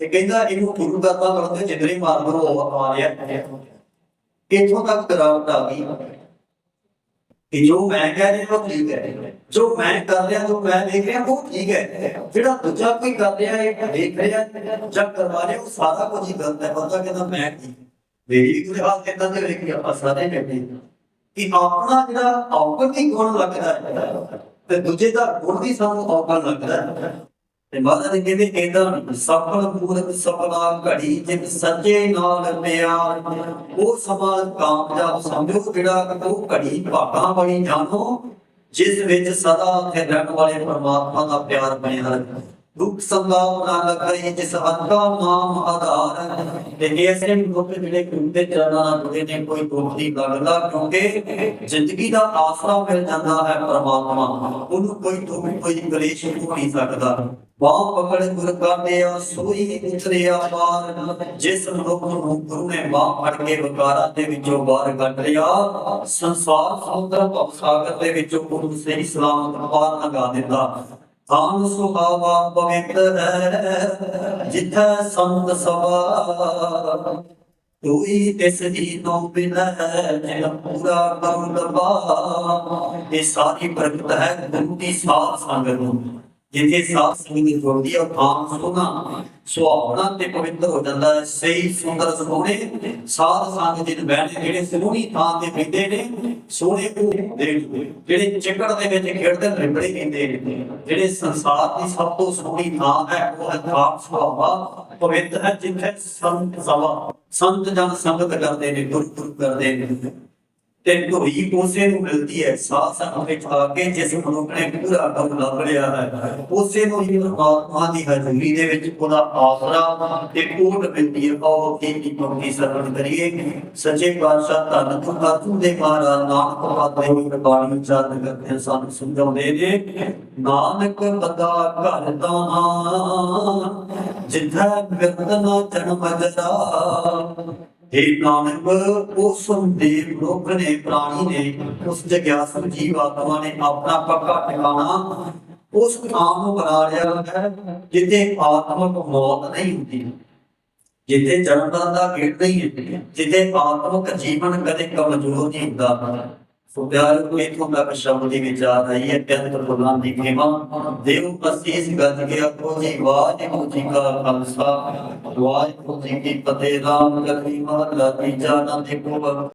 ਤੇ ਕਹਿੰਦਾ ਇਹਨੂੰ ਗੁਰੂ ਕਰਦਾ ਕਰਦੇ ਜਿੰਦਰੇ ਮਾਰ ਬਰੋ ਆ ਰਿਹਾ ਇਥੋਂ ਤੱਕ ਕਰਾਵਟ ਆ ਗਈ? ਕਿ ਜੋ ਮੈਂ ਕਹਿ ਰਿਹਾ ਉਹ ਠੀਕ ਹੈ। ਜੋ ਮੈਂ ਕਰ ਰਿਹਾ, ਜੋ ਮੈਂ ਦੇਖ ਰਿਹਾ, ਉਹ ਠੀਕ ਹੈ। ਜਿਹੜਾ ਦੂਜਾ ਕੋਈ ਕਰ ਰਿਹਾ ਹੈ ਦੇਖ ਰਿਹਾ ਜਾਂ ਕਰਵਾ ਰਿਹਾ, ਉਹ ਸਾਰਾ ਕੁਝ ਹੀ ਗਲਤ ਹੈ। ਬੰਦਾ ਕਹਿੰਦਾ ਮੈਂ ਠੀਕ ਮੇਰੀ ਵੀ ਕੋਈ ਹਾਲ ਕਿਦਾਂ ਦੇ ਵੇਖ, ਆਪਾਂ ਸਾਰੇ ਕਹਿੰਦੇ ਕਿ ਆਪਣਾ ਜਿਹੜਾ ਔਗਣ ਹੀ ਗੁਣ ਲੱਗਦਾ ਹੈ, ਤੇ ਦੂਜੇ ਦਾ ਗੁਣ ਵੀ ਸਾਨੂੰ ਔਗਣ ਲੱਗਦਾ ਹੈ। ਤੇ ਮਹਾਰਾਜ ਨੇ ਕਹਿੰਦੇ ਇਹਦਾ ਸਫਲ ਮੂਰਤ ਸਫਲਾ ਘੜੀ ਜਿਨ ਸੱਚੇ ਨਾਲ ਪਿਆਰ। ਉਹ ਸਮਾਂ ਕਾਮਯਾਬ ਸਮਝੋ ਜਿਹੜਾ ਉਹ ਘੜੀ ਭਾਗਾਂ ਬਣੀ ਜਾਣੋ, ਜਿਸ ਵਿੱਚ ਸਦਾ ਉੱਥੇ ਰਹਿਣ ਵਾਲੇ ਪਰਮਾਤਮਾ ਦਾ ਪਿਆਰ ਬਣਿਆ ਰਹੇ। ਦੁੱਖ ਸੰਗਾਉ ਨਾ ਲਗਈ ਜਿਸ ਅੰਕਾ ਨਾਮ ਆਧਾਰ ਤੇ ਐਸੇ ਦੁੱਖ ਜਿਹੜੇ ਕੁੰਦੇ ਚਰਨਾਂ ਨਾਲ ਨੇ, ਕੋਈ ਦੁੱਖ ਲੱਗਦਾ, ਕਿਉਂਕਿ ਜ਼ਿੰਦਗੀ ਦਾ ਆਸਰਾ ਮਿਲ ਜਾਂਦਾ ਹੈ ਪਰਮਾਤਮਾ ਉਹਨੂੰ ਕੋਈ ਦੁੱਖ, ਕੋਈ ਕਲੇਸ਼ ਨਹੀਂ ਸਕਦਾ। ਬਾਹ ਪਕੜ ਗੁਰ ਕਰਦੇ ਆ, ਸੋਈ ਉਤਰਿਆ ਬਾਰ ਜਿਸ ਮਨੁੱਖ ਨੂੰ ਗੁਰੂ ਨੇ ਬਾਹ ਫੜ ਕੇ ਵਿਕਾਰਾਂ ਦੇ ਵਿੱਚੋਂ ਬਾਹਰ ਕੱਢ ਲਿਆ, ਸੰਸਾਰ ਸਮੁੰਦਰ ਭਵ ਦੇ ਵਿੱਚੋਂ ਗੁਰੂ ਸਹੀ ਸਲਾਮਤ ਪਾਰ ਲਗਾ ਦਿੱਤਾ। ਤਾਨ ਸੁਹਾਵਾ ਪਵਿੱਤਰ ਹੈ ਸੰਤ ਸਵਾ ਕੋਈ ਤਿਸ ਦੀ ਨੋ ਬਿਨ ਜਿਨ ਪੂਰਾ ਕਰੁਣ ਲਬਾ ਇਹ ਸਾਰੀ ਬਰਕਤ ਹੈ ਗੁਰੂ ਦੀ ਸਾਧ ਸੰਗਤ ਨੂੰ। ਜਿੱਥੇ ਸਾਧ ਸੰਗਤ ਦੀ ਹੈ ਤਾਂ ਸੋਨਾ ਸੁਹਾਵਣਾ ਤੇ ਪਵਿੱਤਰ ਹੋ ਜਾਂਦਾ ਹੈ ਸਹੀ ਸੁੰਦਰ ਸੋਹਣੇ ਸਾਧ ਸੰਗਤ ਜਿਹਨ ਬੈਠੇ ਜਿਹੜੇ ਸੋਹਣੀ ਥਾਂ ਤੇ ਬੈਠੇ ਨੇ ਸੋਹਣੇ ਉਹ ਦੇਖਦੇ ਜਿਹੜੇ ਚਿੱਕੜ ਦੇ ਵਿੱਚ ਖੇਡਦੇ ਰਿੰਬੜੇ ਰਿਬੜੇ ਕਹਿੰਦੇ ਨੇ ਜਿਹੜੇ ਸੰਸਾਰ ਦੀ ਸਭ ਤੋਂ ਸੋਹਣੀ ਥਾਂ ਹੈ ਉਹ ਹੈ ਥਾਂ ਸੁਹਾਵਾ ਪਵਿੱਤਰ ਹੈ ਜਿੱਥੇ ਸੰਤ ਸਭਾ, ਸੰਤ ਜਨ ਸੰਗਤ ਕਰਦੇ ਨੇ ਗੁਰੂ ਕਰਦੇ ਨੇ। ਤੇ ਧੋਈ ਉਸੇ ਨੂੰ ਮਿਲਦੀ ਹੈ ਸਾਹ ਸੰਗ ਵਿੱਚ ਆ ਕੇ ਜਿਸ ਮਨੁੱਖ ਨੇ ਪੂਰਾ ਕੰਮ ਲੱਭ ਲਿਆ ਹੈ, ਉਸੇ ਨੂੰ ਹੀ ਪਰਮਾਤਮਾ ਦੀ ਹਜ਼ੂਰੀ ਦੇ ਵਿੱਚ ਉਹਦਾ ਆਸਰਾ ਤੇ ਕੋਟ ਮਿਲਦੀ ਹੈ। ਉਹ ਕੀ ਕੀ ਸਰਵਣ ਕਰੀਏ। ਸੱਚੇ ਪਾਤਸ਼ਾਹ ਧੰਨ ਤੁਮ ਦੇ ਮਹਾਰਾਜ ਨਾਨਕ ਪਾਤੇ ਹੋਏ ਬਾਣੀ ਉਚਾਰਨ ਕਰਦੇ ਸਾਨੂੰ ਸਮਝਾਉਂਦੇ ਨੇ, ਨਾਨਕ ਬੰਦਾ ਘਰ ਦਾ ਜਿੱਥਾ ਬਿਰਤਨਾ ਜਨਮ ਜਰਾ हे ਨਾਨਕ ਉਸ ਸੰਦੇਵ ਲੋਕ ਨੇ ਪ੍ਰਾਣੀ ਨੇ ਉਸ ਜਗਿਆਸੂ ਜੀਵ ਆਤਮਾ ਨੇ ਆਪਣਾ ਪੱਕਾ ਟਿਕਾਣਾ, ਉਸ ਥਾਂ ਨੂੰ ਬਣਾ ਲਿਆ ਹੈ, ਜਿੱਥੇ ਆਤਮਕ ਮੌਤ ਨਹੀਂ ਹੁੰਦੀ। ਜਿੱਥੇ ਜਨਮ ਦਾ ਗੇਟ ਨਹੀਂ ਹੈ ਜਿੱਥੇ ਆਤਮਕ ਜੀਵਨ ਕਦੇ ਕਮਜ਼ੋਰ ਨਹੀਂ ਹੁੰਦਾ। ਸੋ ਪਿਆਰ ਕੋਈ ਇਥੋਂ ਤੱਕ ਸ਼ਬਦ ਦੀ ਵਿਚਾਰ ਆਈ ਹੈ ਪਿਆਰ ਗੁਰਬਾਂ ਦੀ ਖੇਮਾ ਦੇਵ ਅਸੀਸ ਗੱਜ ਗਿਆ ਕੋ ਜੀ ਵਾਹਿਗੁਰੂ ਜੀ ਕਾ